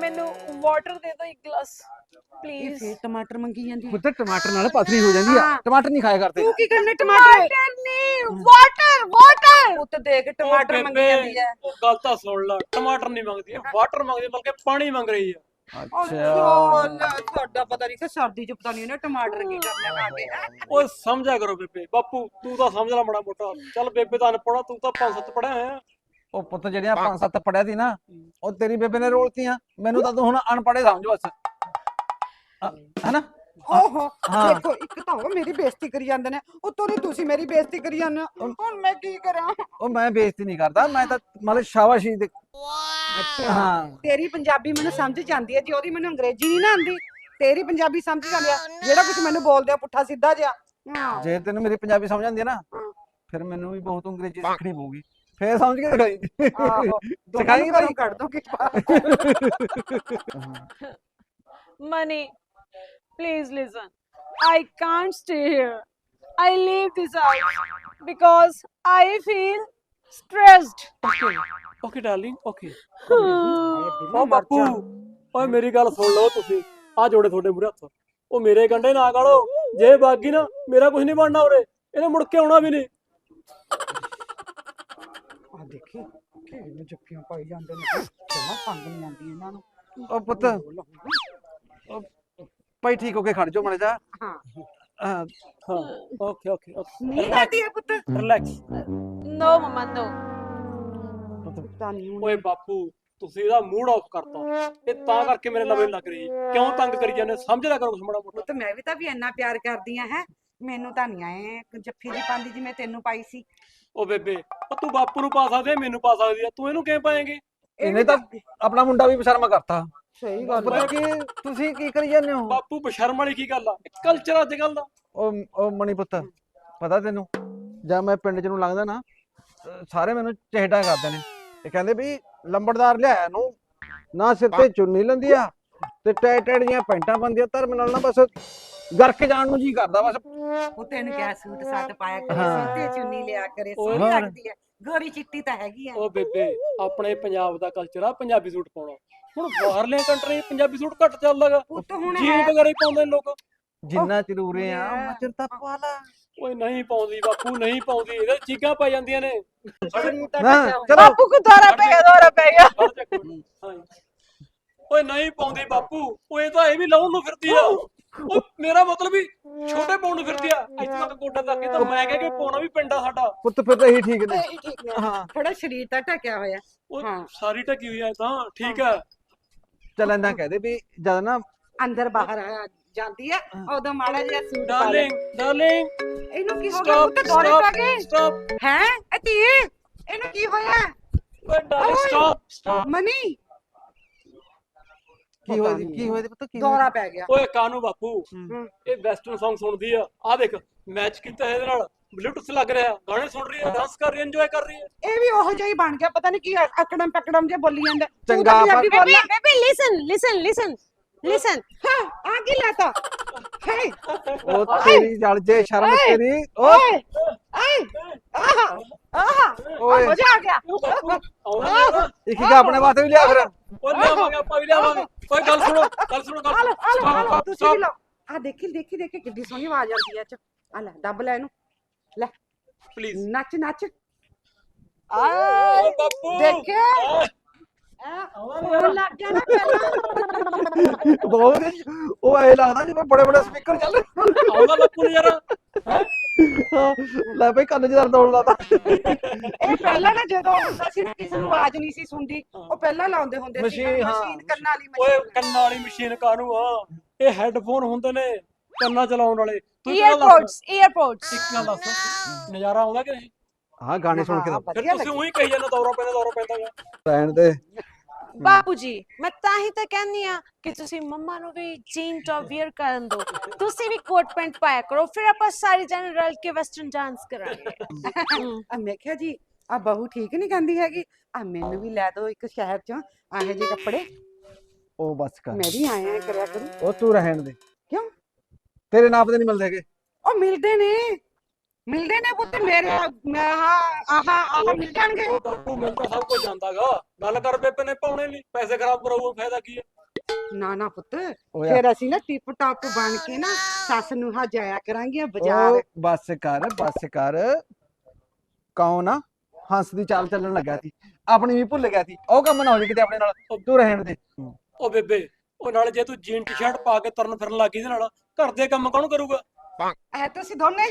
[SPEAKER 2] ਮੈਨੂੰ water ਦੇ ਦਿਓ ਇੱਕ ਗਲਾਸ
[SPEAKER 10] ਇਹ
[SPEAKER 2] please.
[SPEAKER 10] ਫੇਰ ਟਮਾਟਰ ਮੰਗੀ ਜਾਂਦੀ ਆ।
[SPEAKER 5] ਪੁੱਤ ਟਮਾਟਰ ਨਾਲ ਪਥਰੀ ਹੋ ਜਾਂਦੀ ਆ।
[SPEAKER 10] ਹਾਂ।
[SPEAKER 5] ਟਮਾਟਰ ਨਹੀਂ ਖਾਇਆ ਕਰਦੇ।
[SPEAKER 10] ਤੂੰ ਕੀ ਕਰਨੇ ਟਮਾਟਰ?
[SPEAKER 2] Water ਨਹੀਂ water water.
[SPEAKER 10] ਪੁੱਤ ਦੇਖ ਟਮਾਟਰ ਮੰਗੀ ਜਾਂਦੀ ਐ
[SPEAKER 9] ਉਹ ਗੱਲ ਤਾਂ ਸੁਣ ਲੈ ਟਮਾਟਰ ਨਹੀਂ ਮੰਗਦੀ ਵਾਟਰ ਮੰਗਦੀ ਹੈ, ਬਲਕਿ ਪਾਣੀ ਮੰਗ ਰਹੀ ਹੈ
[SPEAKER 10] ਅੱਛਾ। ਤੁਹਾਡਾ ਪਤਾ ਨਹੀਂ ਕਿ ਸਰਦੀ ਚ ਪਤਾ ਨਹੀਂ ਉਹਨੇ ਟਮਾਟਰ ਕੀ ਕਰਨੇ ਖਾ ਕੇ ਹੈਂ?
[SPEAKER 9] ਓਏ ਸਮਝਿਆ ਕਰੋ ਬੇਬੇ ਬਾਪੂ ਤੂੰ ਤਾਂ ਸਮਝ ਲੈ ਮਾੜਾ ਮੋਟਾ। ਚੱਲ ਬੇਬੇ ਤਾਂ ਅਨਪੜਾ ਤੂੰ ਤਾਂ ਪੰਜ ਸੱਤ ਪੜਿਆ ਹੋਇਆ।
[SPEAKER 5] ਉਹ ਪੁੱਤ ਜਿਹੜੀਆਂ ਪੰਜ ਸੱਤ ਪੜਿਆ ਸੀ ਨਾ ਉਹ ਤੇਰੀ ਬੇਬੇ ਨੇ ਰੋਲਤੀਆਂ ਮੈਨੂੰ ਤਾਂ ਤੂੰ ਹੁਣ ਅਨਪੜ੍ਹੇ ਸਮਝ ਬਸ।
[SPEAKER 11] ਹੈਨਾ?
[SPEAKER 10] ਓਹੋ
[SPEAKER 11] ਹਾਂ।
[SPEAKER 10] ਦੇਖੋ ਇੱਕ ਤਾਂ ਉਹ ਮੇਰੀ ਬੇਇੱਜ਼ਤੀ ਕਰੀ ਜਾਂਦੇ ਨੇ ਉੱਤੋਂ ਦੀ ਤੁਸੀਂ ਮੇਰੀ ਬੇਇੱਜ਼ਤੀ ਕਰੀ ਜਾਂਦੇ ਹੋ। ਹੁਣ ਮੈਂ ਕੀ ਕਰਾਂ?
[SPEAKER 11] ਉਹ ਮੈਂ ਬੇਇੱਜ਼ਤੀ ਨਹੀਂ ਕਰਦਾ ਮੈਂ ਤਾਂ ਮਤਲਬ ਸ਼ਾਬਾਸ਼ੀ ਦੇ
[SPEAKER 10] ਅੱਛਾ।
[SPEAKER 11] ਹਾਂ।
[SPEAKER 10] ਤੇਰੀ ਪੰਜਾਬੀ ਮੈਨੂੰ ਸਮਝ ਜਾਂਦੀ ਹੈ ਜੇ ਉਹਦੀ ਮੈਨੂੰ ਅੰਗਰੇਜ਼ੀ ਨਹੀਂ ਨਾ ਆਉਂਦੀ ਤੇਰੀ ਪੰਜਾਬੀ ਸਮਝ ਜਾਂਦੀ ਆ। ਜਿਹੜਾ ਕੁਝ ਮੈਨੂੰ ਬੋਲਦੇ ਆ ਪੁੱਠਾ ਸਿੱਧਾ ਜਿਹਾ। ਹਾਂ।
[SPEAKER 11] ਜੇ ਤੈਨੂੰ ਮੇਰੀ ਪੰਜਾਬੀ ਸਮਝ ਆਉਂਦੀ ਹੈ ਨਾ
[SPEAKER 10] ਹਾਂ।
[SPEAKER 11] ਫਿਰ ਮੈਨੂੰ ਵੀ ਬਹੁਤ ਅੰਗਰੇਜ਼ੀ ਸਿੱਖਣੀ ਪਊਗੀ। ਫੇਰ ਸਮਝ ਕੇ ਦਿਖਾਈ
[SPEAKER 10] ਆਹੋ ਦੋਨਾਂ
[SPEAKER 11] ਸਿਖਾਏਂਗੀ
[SPEAKER 10] ਨੂੰ
[SPEAKER 11] ਭਾਈ
[SPEAKER 10] ਘਰੋਂ ਕੱਢ ਦੋਗੇ।
[SPEAKER 2] Money, please listen. I can't stay here. I leave this house because I feel stressed.
[SPEAKER 4] Okay darling okay. ਓ ਬਾਪੂ ਓਏ ਮੇਰੀ ਗੱਲ ਸੁਣ ਲਓ ਤੁਸੀਂ। ਆ ਜੋੜੇ ਤੁਹਾਡੇ ਮੂਰੇ ਹੱਥ। ਉਹ ਮੇਰੇ ਗੰਡੇ ਨਾ ਗਾਲੋ। ਜੇ ਬਾਗੀ ਨਾ ਮੇਰਾ ਕੁਝ ਨਹੀਂ ਬਣਨਾ ਉਰੇ। ਇਹਨੇ ਮੁੜ ਕੇ ਆਉਣਾ ਵੀ ਨਹੀਂ।
[SPEAKER 10] ਆ ਦੇਖੀ ਕਿਵੇਂ ਜੱਫੀਆਂ ਪਾਈ ਜਾਂਦੇ ਨੇ। ਜਮਾ ਪੰਗ ਨਹੀਂ ਆਉਂਦੀ ਇਹਨਾਂ ਨੂੰ।
[SPEAKER 11] ਉਹ ਪੁੱਤ। ਭਾਈ ਠੀਕ ਹੋ ਕੇ ਖੜ ਜਾਓ ਮੜੇ ਜਾ
[SPEAKER 10] ਹਾਂ।
[SPEAKER 11] ਹਾਂ,
[SPEAKER 4] ਹਾਂ। ਓਕੇ ਓਕੇ
[SPEAKER 10] ਨਹੀਂ ਆਦੀ ਹੈ ਪੁੱਤ।
[SPEAKER 4] Relax
[SPEAKER 2] No, Mama, no.
[SPEAKER 10] ਪਤਾ ਨਹੀਂ ਹੁਣ।
[SPEAKER 4] ਓਏ ਬਾਪੂ ਤੁਸੀਂ ਇਹਦਾ ਮੂਡ ਆਫ ਕਰਤਾ। ਇਹ ਤਾਂ ਕਰਕੇ ਮੇਰੇ ਲਵੇ ਲੱਗ ਰਹੀ। ਹੈ। ਕਿਉਂ ਤੰਗ ਕਰੀ ਜਾਂਦੇ ਸਮਝ ਲਿਆ ਕਰੋ ਕੁਛ ਮਾੜਾ ਮੋਟਾ।
[SPEAKER 10] ਪੁੱਤ ਮੈਂ ਵੀ ਤਾਂ ਵੀ ਇੰਨਾ ਪਿਆਰ ਕਰਦੀ ਆ ਹੈ। ਮੈਨੂੰ ਤਾਂ ਨਹੀਂ ਆਏ ਜੱਫੀ ਦੀ ਪਾਉਂਦੀ ਜਿਵੇਂ ਤੈਨੂੰ ਪਾਈ ਸੀ।
[SPEAKER 4] ਓ ਬੇਬੇ ਉਹ ਤੂੰ ਬਾਪੂ ਨੂੰ ਪਾ ਸਕਦੀ ਹੈ ਮੈਨੂੰ ਪਾ ਸਕਦੀ ਹੈ ਤੂੰ ਇਹਨੂੰ ਕਿਵੇਂ ਪਾਏਂਗੇ?
[SPEAKER 10] ਇਹ
[SPEAKER 11] ਇਹਨੇ ਤਾਂ ਆਪਣਾ ਮੁੰਡਾ ਵੀ ਬਸ਼ਰਮ ਕਰਤਾ।
[SPEAKER 10] ਸਹੀ ਗੱਲ
[SPEAKER 11] ਪਤਾ ਕੀ ਤੁਸੀਂ ਕੀ ਕਰੀ ਜਾਂਦੇ ਹੋ?
[SPEAKER 4] ਬਾਪੂ ਬਸ਼ਰਮ ਵਾਲੀ ਕੀ ਗੱਲ ਆ? ਕਲਚਰ ਅੱਜ ਕੱਲ ਦਾ।
[SPEAKER 11] ਉਹ ਉਹ ਮਣੀ ਪੁੱਤ ਪਤਾ ਤੈਨੂੰ? ਜਦ ਮੈਂ ਪਿੰਡ ਚ ਨੂੰ ਲੰਘਦਾ ਨਾ ਅਹ ਸਾਰੇ ਮੈਨੂੰ ਚਿਹੜਾ ਕਰਦੇ ਨੇ। ਇਹ ਕਹਿੰਦੇ ਵੀ ਲੰਬੜਦਾਰ ਲਿਆਇਆ ਨੂੰ ਨਾ ਸਿਰ ਤੇ ਚੁੰਨੀ ਲੈਂਦੀ ਆ ਤੇ ਟੈ ਟੈੜ ਦੀਆਂ ਪੈਂਟਾਂ ਬੰਦੀਆਂ ਧਰਮ ਨਾਲ ਨਾ ਬਸ ਗਰਕ ਜਾਣ ਨੂੰ ਜੀ ਕਰਦਾ ਬਸ।
[SPEAKER 10] ਉਹ ਤੈਨੂੰ ਕਿਹਾ ਸੂਟ ਸਾਟ ਪਾਇਆ ਕਰੇ
[SPEAKER 11] ਹਾਂ।
[SPEAKER 10] ਤੇ ਚੁੰਨੀ ਲਿਆ ਕਰੇ ਸੋਹਣੀ
[SPEAKER 11] ਹੋਰ।
[SPEAKER 10] ਲੱਗਦੀ ਹੈ ਗੋਰੀ ਚਿੱਟੀ ਤਾਂ ਹੈਗੀ ਆ।
[SPEAKER 4] ਉਹ ਬੇਬੇ ਆਪਣੇ ਪੰਜਾਬ ਦਾ ਕਲਚਰ ਆ ਪੰਜਾਬੀ ਸੂਟ ਪਾਉਣਾ। ਹੁਣ ਬਾਹਰਲੇ ਕੰਟਰੀ ਪੰਜਾਬੀ ਸੂਟ ਘੱਟ ਚੱਲਦਾਗਾ
[SPEAKER 10] ਪੁੱਤ ਹੁਣ
[SPEAKER 4] ਜੀਨ
[SPEAKER 10] ਹੈ।
[SPEAKER 4] ਵਗੈਰਾ ਹੀ ਪਾਉਂਦੇ ਨੇ ਲੋਕ।
[SPEAKER 11] ਜਿੰਨਾ ਚਿਰ ਉਰੇ ਆ ਉਹਨਾਂ ਚਿਰ ਤਾਂ ਪਾ ਲਾ।
[SPEAKER 4] ਓਏ ਨਹੀਂ ਪਾਉਂਦੀ ਬਾਪੂ ਨਹੀਂ ਪਾਉਂਦੀ। ਇਹਦੇ ਚੀਕਾਂ ਪੈ ਜਾਂਦੀਆਂ ਨੇ।
[SPEAKER 11] ਚਲੋ।
[SPEAKER 2] ਬਾਪੂ ਕੋ ਦੌਰਾ ਪੈ ਗਿਆ ਦੌਰਾ ਪੈ ਗਿਆ।
[SPEAKER 4] ਚੱਕ। ਹਾਂ। ਓਏ ਨਹੀਂ ਪਾਉਂਦੀ ਬਾਪੂ। ਓਏ ਤਾਂ ਇਹ ਵੀ ਲਾਉਣ ਨੂੰ ਫਿਰਦੀ ਆ। ਉਹ ਮੇਰਾ ਮਤਲਬ ਵੀ ਛੋਟੇ ਪਾਉਣ ਨੂੰ ਫਿਰਦੀ ਆ। ਇੱਥੇ ਤੱਕ ਗੋਡਾ ਤੱਕ ਇਹ ਤਾਂ ਮੈਂ ਕਹਿ ਕੇ ਪਾਉਣਾ ਵੀ ਪਿੰਡਾ ਸਾਡਾ।
[SPEAKER 11] ਪੁੱਤ ਫਿਰ ਤਾਂ ਇਹੀ ਠੀਕ ਨੇ।
[SPEAKER 10] ਇਹ ਠੀਕ ਨੇ।
[SPEAKER 11] ਹਾਂ।
[SPEAKER 10] ਥੋੜਾ ਸਰੀਰ ਤਾਂ ਢਕਿਆ ਹੋਇਆ।
[SPEAKER 4] ਉਹ
[SPEAKER 10] ਹਾਂ।
[SPEAKER 4] ਸਾਰੀ ਢਕੀ ਹੋਈ ਆ ਇਹ ਤਾਂ। ਠੀਕ ਆ।
[SPEAKER 11] ਚੱਲ ਇੰਦਾ ਕਹਦੇ ਵੀ ਜਦ ਨਾ
[SPEAKER 10] ਅੰਦਰ ਬਾਹਰ ਆ। ਜਾਂਦੀ ਆ। ਉਦੋਂ ਮਾੜਾ ਜਿਹਾ ਸੂਟ ਪਾ ਲੈ
[SPEAKER 4] ਡਾਰਲਿੰਗ ਡਾਰਲਿੰਗ
[SPEAKER 10] ਇਹਨੂੰ ਕੀ ਹੋ ਗਿਆ? ਪੁੱਤ ਦੌਰੇ ਪੈ ਗਏ?
[SPEAKER 4] ਸਟਾਪ
[SPEAKER 10] ਹੈ? ਅਤੀ ਇਹਨੂੰ ਕੀ ਹੋਇਆ?
[SPEAKER 4] ਓਏ ਡਾਰਲਿੰਗ
[SPEAKER 10] ਓਏ।
[SPEAKER 4] Stop stop
[SPEAKER 10] Mani!
[SPEAKER 11] ਕੀ ਹੋਇਆ ਜੀ ਕੀ ਹੋਇਆ ਜੀ ਪੁੱਤ ਕੀ ਹੋਇਆ?
[SPEAKER 10] ਦੌਰਾ ਪੈ ਗਿਆ।
[SPEAKER 4] ਓਏ ਕਾਨੂੰ ਬਾਪੂ?
[SPEAKER 10] ਹੂੰ।
[SPEAKER 4] ਇਹ ਵੈਸਟਰਨ Song ਸੁਣਦੀ ਆ। ਆ ਦੇਖ ਮੈਚ ਕੀਤਾ ਇਹਦੇ ਨਾਲ। ਬਲੂਟੁੱਥ ਲੱਗ ਰਿਹਾ। ਗਾਣੇ ਸੁਣ ਰਹੀ ਹੈ ਡਾਂਸ ਕਰ ਰਹੀ ਹੈ ਇੰਜੋਏ ਕਰ ਰਹੀ ਹੈ
[SPEAKER 10] ਇਹ ਵੀ ਉਹੋ ਜਿਹਾ ਹੀ ਬਣ ਗਿਆ। ਪਤਾ ਨਹੀਂ ਕੀ ਅਕੜਮ ਪਕੜਮ ਜੇ ਬੋਲੀ ਜਾਂਦਾ। ਤੂੰ
[SPEAKER 11] ਚੰਗਾ ਪਰ-
[SPEAKER 10] ਪੰਜਾਬੀ ਬੋਲਣਾ।
[SPEAKER 2] baby, listen, listen, listen, listen.
[SPEAKER 10] ਹਾਂ ਆ ਕੀ ਲਾਤਾ ਹੈ
[SPEAKER 11] ਉਹ ਤੇਰੀ ਜਲ ਜੇ ਸ਼ਰਮ
[SPEAKER 10] ਓਏ।
[SPEAKER 11] ਤੇਰੀ
[SPEAKER 10] ਓਏ ਓਏ ਆਹਾ ਆਹਾ
[SPEAKER 11] ਓਏ।
[SPEAKER 10] ਮਜ਼ਾ ਆ ਗਿਆ
[SPEAKER 4] ਓ ਬਾਪੂ ਆਉਣਾ ਨੀ ਆਉਣਾ।
[SPEAKER 11] ਇੱਕ ਇੱਕ ਆਪਣੇ ਵਾਸਤੇ ਵੀ ਲਿਆ ਫਿਰ
[SPEAKER 4] ਓਏ ਲਿਆਵਾਂਗੇ ਆਪਾਂ ਵੀ ਲਿਆਵਾਂਗੇ ਓਏ ਗੱਲ ਸੁਣੋ ਗੱਲ ਸੁਣੋ ਗੱਲ
[SPEAKER 10] ਆ ਲੋ ਆ ਲੋ ਆ ਲੋ
[SPEAKER 4] Stop,
[SPEAKER 10] ਤੁਸੀਂ ਵੀ. ਲਓ ਆ ਦੇਖੀ ਦੇਖੀ ਦੇਖੀ ਕਿੱਡੀ ਸੋਹਣੀ ਆਵਾਜ਼ ਆਉਂਦੀ ਹੈ ਚ ਆ ਲੈ ਦੱਬ ਲੈ ਇਹਨੂੰ ਲੈ
[SPEAKER 4] ਪਲੀਜ਼
[SPEAKER 10] ਨੱਚ ਨੱਚ ਆਏ
[SPEAKER 4] ਬਾਪੂ
[SPEAKER 10] ਦੇਖਿਆ
[SPEAKER 4] ਓਏ,
[SPEAKER 10] ਉਹ ਲੱਗ ਗਿਆ ਨਾ ਪਹਿਲਾਂ
[SPEAKER 11] ਬਹੁਤ ਉਹ ਐ ਲੱਗਦਾ ਜਿਵੇਂ ਬੜੇ ਬੜੇ ਸਪੀਕਰ ਚੱਲ
[SPEAKER 4] ਆਉਂਦਾ ਬਾਪੂ ਨੂੰ ਯਾਰ।
[SPEAKER 11] ਹਾਂ, ਲੈ ਬਈ ਕੰਨ 'ਚ ਦਰਦ ਹੋਣ ਲੱਗਾ
[SPEAKER 10] ਇਹ ਪਹਿਲਾਂ ਨਾ ਜਦੋਂ ਹੁੰਦਾ ਸੀ ਨਾ ਕਿਸੇ ਨੂੰ ਆਵਾਜ਼ ਨਹੀਂ ਸੀ ਸੁਣਦੀ ਉਹ ਪਹਿਲਾਂ ਲਾਉਂਦੇ ਹੁੰਦੇ ਸੀ
[SPEAKER 11] ਮਸ਼ੀਨ, ਹਾਂ,
[SPEAKER 10] ਮਸ਼ੀਨ ਕੰਨਾਂ ਵਾਲੀ
[SPEAKER 4] ਓਏ
[SPEAKER 10] ਮਸ਼ੀਨ।
[SPEAKER 4] ਕੰਨਾਂ ਵਾਲੀ ਮਸ਼ੀਨ ਕਾਨੂੰ ਆ? ਇਹ ਹੈੱਡਫੋਨ ਹੁੰਦੇ ਨੇ ਕੰਨਾਂ ਚਲਾਉਣ ਵਾਲੇ। ਤੂੰ ਇੱਕ ਗੱਲ ਦੱਸ,
[SPEAKER 2] Earpods, earpods.
[SPEAKER 4] ਇੱਕ ਗੱਲ ਦੱਸ। ਨਜ਼ਾਰਾ ਆਉਂਦਾ ਕਿ ਨਹੀਂ?
[SPEAKER 11] ਹਾਂ ਗਾਣੇ ਸੁਣ ਕੇ
[SPEAKER 10] ਹਾਂ,
[SPEAKER 11] ਤਾਂ
[SPEAKER 4] ਫਿਰ
[SPEAKER 10] ਵਧੀਆ
[SPEAKER 4] ਤੁਸੀਂ। ਉਹੀ ਕਹੀ ਜਾਂਦੇ ਦੌਰਾ ਪੈਂਦਾ ਦੌਰਾ ਪੈਂਦਾ ਗਾ।
[SPEAKER 11] ਰਹਿਣ ਦੇ।
[SPEAKER 2] ਬਾਪੂ ਜੀ ਮੈਂ ਤਾਂ ਹੀ ਤਾਂ ਕਹਿੰਦੀ ਆ ਕਿ ਤੁਸੀਂ ਮੰਮਾ ਨੂੰ ਵੀ ਜੀਨ ਟੌਪ ਵੀਅਰ ਕਰਨ ਦਿਓ। ਤੁਸੀਂ ਵੀ ਕੋਟ ਪੈਂਟ ਪਾਇਆ ਕਰੋ ਫਿਰ ਆਪਾਂ ਸਾਰੇ ਜਣੇ ਰਲ ਕੇ ਵੈਸਟਰਨ ਡਾਂਸ ਕਰਾਂਗੇ।
[SPEAKER 10] ਆ ਮੈਂ ਕਿਹਾ ਜੀ ਆ ਬਹੂ ਠੀਕ ਨਹੀਂ ਕਹਿੰਦੀ ਹੈਗੀ? ਆ ਮੈਨੂੰ ਵੀ ਲੈ ਦਿਓ ਇੱਕ ਸ਼ਹਿਰ ਚੋਂ ਆਹੇ ਜਿਹੇ ਕੱਪੜੇ।
[SPEAKER 11] ਉਹ ਬਸ ਕਰ।
[SPEAKER 10] ਮੈਂ ਵੀ ਆਇਆ ਕਰਿਆ ਕਰੂੰ।
[SPEAKER 11] ਉਹ ਤੂੰ ਰਹਿਣ ਦੇ।
[SPEAKER 10] ਕਿਉਂ?
[SPEAKER 11] ਤੇਰੇ ਨਾਪ ਦੇ ਨਹੀਂ ਮਿਲਦੇ ਹੈਗੇ।
[SPEAKER 10] ਉਹ ਮਿਲਦੇ ਨੇ। ਮਿਲਦੇ ਨੇ ਪੁੱਤ ਮੇਰੇ ਮੈਂ ਆਹ ਆਹ ਆਹ ਮਿਲ ਜਾਣਗੇ
[SPEAKER 4] ਉਹ ਮੈਨੂੰ ਤਾਂ ਸਭ ਕੁਝ ਜਾਂਦਾਗਾ ਗੱਲ ਕਰ ਬੇਬੇ ਨੇ ਪਾਉਣੇ ਨਹੀਂ ਪੈਸੇ ਖਰਾਬ ਕਰਾਉਗਾ ਫਾਇਦਾ ਕੀ ਹੈ?
[SPEAKER 10] ਨਾ ਨਾ ਪੁੱਤ
[SPEAKER 11] ਓਏ
[SPEAKER 10] ਫਿਰ ਅਸੀਂ ਨਾ ਟਿਪ ਟਾਪ ਬਣ ਕੇ ਨਾ ਸੱਸ ਨੂੰ ਹਾਂ ਜਾਇਆ ਕਰਾਂਗੇ ਬਾਜ਼ਾਰ।
[SPEAKER 11] ਉਹ ਬੱਸ ਕਰ ਬੱਸ ਕਰ। ਕੌਣ ਆ? ਹੰਸ ਦੀ ਚਾਲ ਚੱਲਣ ਲੱਗਾ ਸੀ। ਆਪਣੀ ਵੀ ਭੁੱਲ ਗਿਆ ਸੀ। ਉਹ ਕੰਮ ਨਾ ਹੋ ਕਿਤੇ ਆਪਣੇ ਨਾਲ। ਤੂੰ ਰਹਿਣ ਦੇ।
[SPEAKER 4] ਉਹ ਬੇਬੇ ਉਹ ਨਾਲ ਜੇ ਤੂੰ ਜੀਨ ਟੀ-ਸ਼ਰਟ ਪਾ ਕੇ ਤੁਰਨ ਫਿਰਨ ਲੱਗੀ ਇਹਦੇ ਨਾਲ ਘਰ ਦੇ ਕੰਮ ਕੌਣ ਕਰੂਗਾ?
[SPEAKER 10] ਐ ਤੁਸੀਂ ਦੋਨੇ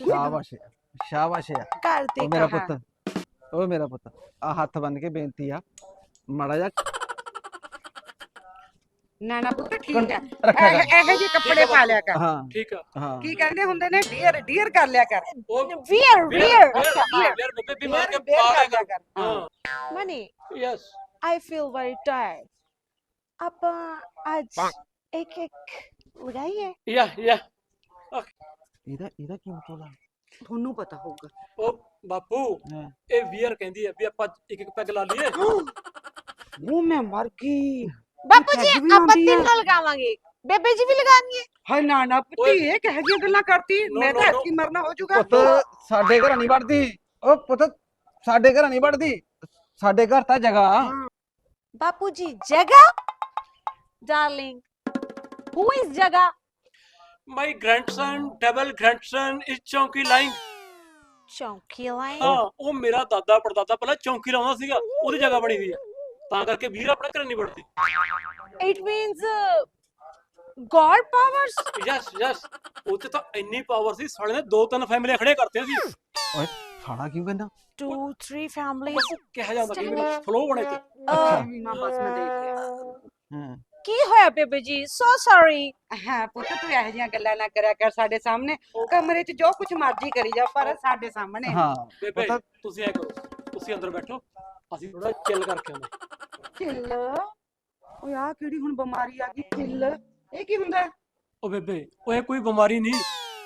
[SPEAKER 11] ਸ਼ਾਬਾਸ਼ ਏ, ਸ਼ਾਬਾਸ਼ ਏ।
[SPEAKER 2] ਘਰ
[SPEAKER 11] ਉਹ
[SPEAKER 2] ਦੇ
[SPEAKER 11] ਮੇਰਾ
[SPEAKER 2] ਕਹਾ।
[SPEAKER 11] ਪੁੱਤ ਉਹ ਮੇਰਾ ਪੁੱਤ ਆ ਹੱਥ ਬੰਨ ਕੇ ਬੇਨਤੀ ਆ ਮਾੜਾ ਜਾ
[SPEAKER 10] ਨਾ ਨਾ ਪੁੱਤ ਠੀਕ ਹੈ
[SPEAKER 11] ਰੱਖਿਆ
[SPEAKER 10] ਇਹ
[SPEAKER 11] ਕਰ।
[SPEAKER 10] ਇਹੋ ਜਿਹੇ ਕੱਪੜੇ ਪਾ ਲਿਆ ਕਰ।
[SPEAKER 11] ਹਾਂ
[SPEAKER 4] ਠੀਕ ਆ।
[SPEAKER 11] ਹਾਂ।
[SPEAKER 10] ਕੀ ਕਹਿੰਦੇ ਹੁੰਦੇ ਨੇ? ਡੀਅਰ ਡੀਅਰ ਕਰ ਲਿਆ ਕਰ।
[SPEAKER 4] ਉਹ
[SPEAKER 2] ਵੀਰ ਵੀਰ
[SPEAKER 4] ਵੀਰ ਬੇਬੇ ਮਾਰ ਕੇ ਪਾ
[SPEAKER 10] ਕਰ
[SPEAKER 4] ਲਿਆ ਕਰ।
[SPEAKER 10] ਹਾਂ।
[SPEAKER 2] Money
[SPEAKER 4] yes
[SPEAKER 2] I feel very tired. ਆਪਾਂ ਅੱਜ ਇੱਕ ਇੱਕ ਲਗਾਈਏ?
[SPEAKER 4] ਯਾ ਯਾ
[SPEAKER 11] ਇਹਦਾ ਇਹਦਾ ਕੀ ਮਤਲਬ
[SPEAKER 10] ਤੁਹਾਨੂੰ ਪਤਾ ਹੋਊਗਾ।
[SPEAKER 4] ਉਹ ਬਾਪੂ
[SPEAKER 11] ਹਾਂ।
[SPEAKER 4] ਇਹ ਵੀਰ ਕਹਿੰਦੀ ਹੈ ਵੀ ਆਪਾਂ ਇੱਕ ਇੱਕ ਪੈਗ ਲਾ ਲਈਏ।
[SPEAKER 10] ਉਹ ਮੈਂ ਮਰ ਗਈ।
[SPEAKER 2] ਬਾਪੂ ਜੀ
[SPEAKER 10] ਪੈਗ ਵੀ
[SPEAKER 2] ਆਪਾਂ
[SPEAKER 10] ਆਉਂਦੀ ਆ।
[SPEAKER 2] ਤਿੰਨ ਲਗਾਵਾਂਗੇ ਬੇਬੇ ਜੀ ਵੀ ਲਗਾਣੀ ਹੈ।
[SPEAKER 10] ਹਾਏ ਨਾ ਨਾ ਪੁੱਤੀ
[SPEAKER 4] ਓਏ।
[SPEAKER 10] ਇਹ ਕਹੇ ਜਿਹੀਆਂ ਗੱਲਾਂ ਕਰਤੀ?
[SPEAKER 4] No,
[SPEAKER 10] ਮੈਂ
[SPEAKER 4] no,
[SPEAKER 10] ਤਾਂ
[SPEAKER 4] no.
[SPEAKER 10] ਐਤਕੀ ਮਰਨਾ ਹੋ ਜਾਊਗਾ।
[SPEAKER 11] ਪੁੱਤ ਸਾਡੇ ਘਰ ਨਹੀਂ ਵੜਦੀ ਉਹ ਪੁੱਤ ਸਾਡੇ ਘਰ ਨਹੀਂ ਵੜਦੀ ਸਾਡੇ ਘਰ ਤਾਂ ਜਗ੍ਹਾ
[SPEAKER 2] ਬਾਪੂ ਜੀ ਜਗ੍ਹਾ? ਡਾਰਲਿੰਗ who is ਜਗ੍ਹਾ?
[SPEAKER 4] ਮਾਈ ਗ੍ਰੈਂਡਸਨ ਡਬਲ ਗ੍ਰੈਂਡਸਨ ਇਸ ਚੌਂਕੀ ਲਾਈਨ
[SPEAKER 2] ਚੌਂਕੀ ਲਾਈਨ
[SPEAKER 4] ਹਾਂ ਉਹ ਮੇਰਾ ਦਾਦਾ ਪੜਦਾਦਾ ਪਹਿਲਾਂ ਚੌਂਕੀ ਲਾਉਂਦਾ ਸੀਗਾ ਉਹਦੀ ਜਗ੍ਹਾ ਬਣੀ ਹੋਈ ਹੈ ਤਾਂ ਕਰਕੇ ਵੀਰ ਆਪਣੇ ਘਰ ਨਹੀਂ ਵੜਦੀ।
[SPEAKER 2] It means uh, god powers?
[SPEAKER 4] Yes yes ਉੱਥੇ ਤਾਂ ਇੰਨੀ ਪਾਵਰ ਸੀ ਸਾਲੇ ਨੇ ਦੋ ਤਿੰਨ ਫੈਮਲੀਆਂ ਖੜੇ ਕਰਤੀਆਂ ਸੀ।
[SPEAKER 11] ਓਏ ਖਾਣਾ ਕਿਉਂ ਕਹਿੰਦਾ?
[SPEAKER 2] Two three families
[SPEAKER 4] ਕਿਹਾ ਜਾਂਦਾ ਕਿ ਫਲੋ ਬਣੇ ਤੇ।
[SPEAKER 10] ਵੀ ਨਾ ਬਸ ਮੈਂ ਦੇਖ ਲਿਆ।
[SPEAKER 11] ਹਾਂ।
[SPEAKER 2] ਕੀ ਹੋਇਆ ਬੇਬੇ ਜੀ? So sorry.
[SPEAKER 10] ਹਾਂ ਪੁੱਤ ਤੂੰ ਇਹੋ ਜਿਹੀਆਂ ਗੱਲਾਂ ਨਾ ਕਰਿਆ ਕਰ ਸਾਡੇ ਸਾਹਮਣੇ। ਕਮਰੇ 'ਚ ਜੋ ਕੁਝ ਮਰਜ਼ੀ ਕਰੀ ਜਾ ਪਰ ਸਾਡੇ ਸਾਹਮਣੇ। ਨਹੀਂ।
[SPEAKER 11] ਹਾਂ
[SPEAKER 4] ਬੇਬੇ
[SPEAKER 11] ਪਤਾ-
[SPEAKER 4] ਤੁਸੀਂ ਐ ਕਰੋ ਤੁਸੀਂ ਅੰਦਰ ਬੈਠੋ। ਅਸੀਂ ਥੋੜਾ ਚਿੱਲ ਕਰਕੇ ਆਉਂਦੇ।
[SPEAKER 10] ਖਿੱਲ ਓਏ ਆ ਕਿਹੜੀ ਹੁਣ ਬਿਮਾਰੀ ਆ ਗਈ? ਖਿੱਲ ਇਹ ਕੀ ਹੁੰਦਾ?
[SPEAKER 4] ਉਹ ਬੇਬੇ ਉਹ ਇਹ ਕੋਈ ਬਿਮਾਰੀ ਨਹੀਂ।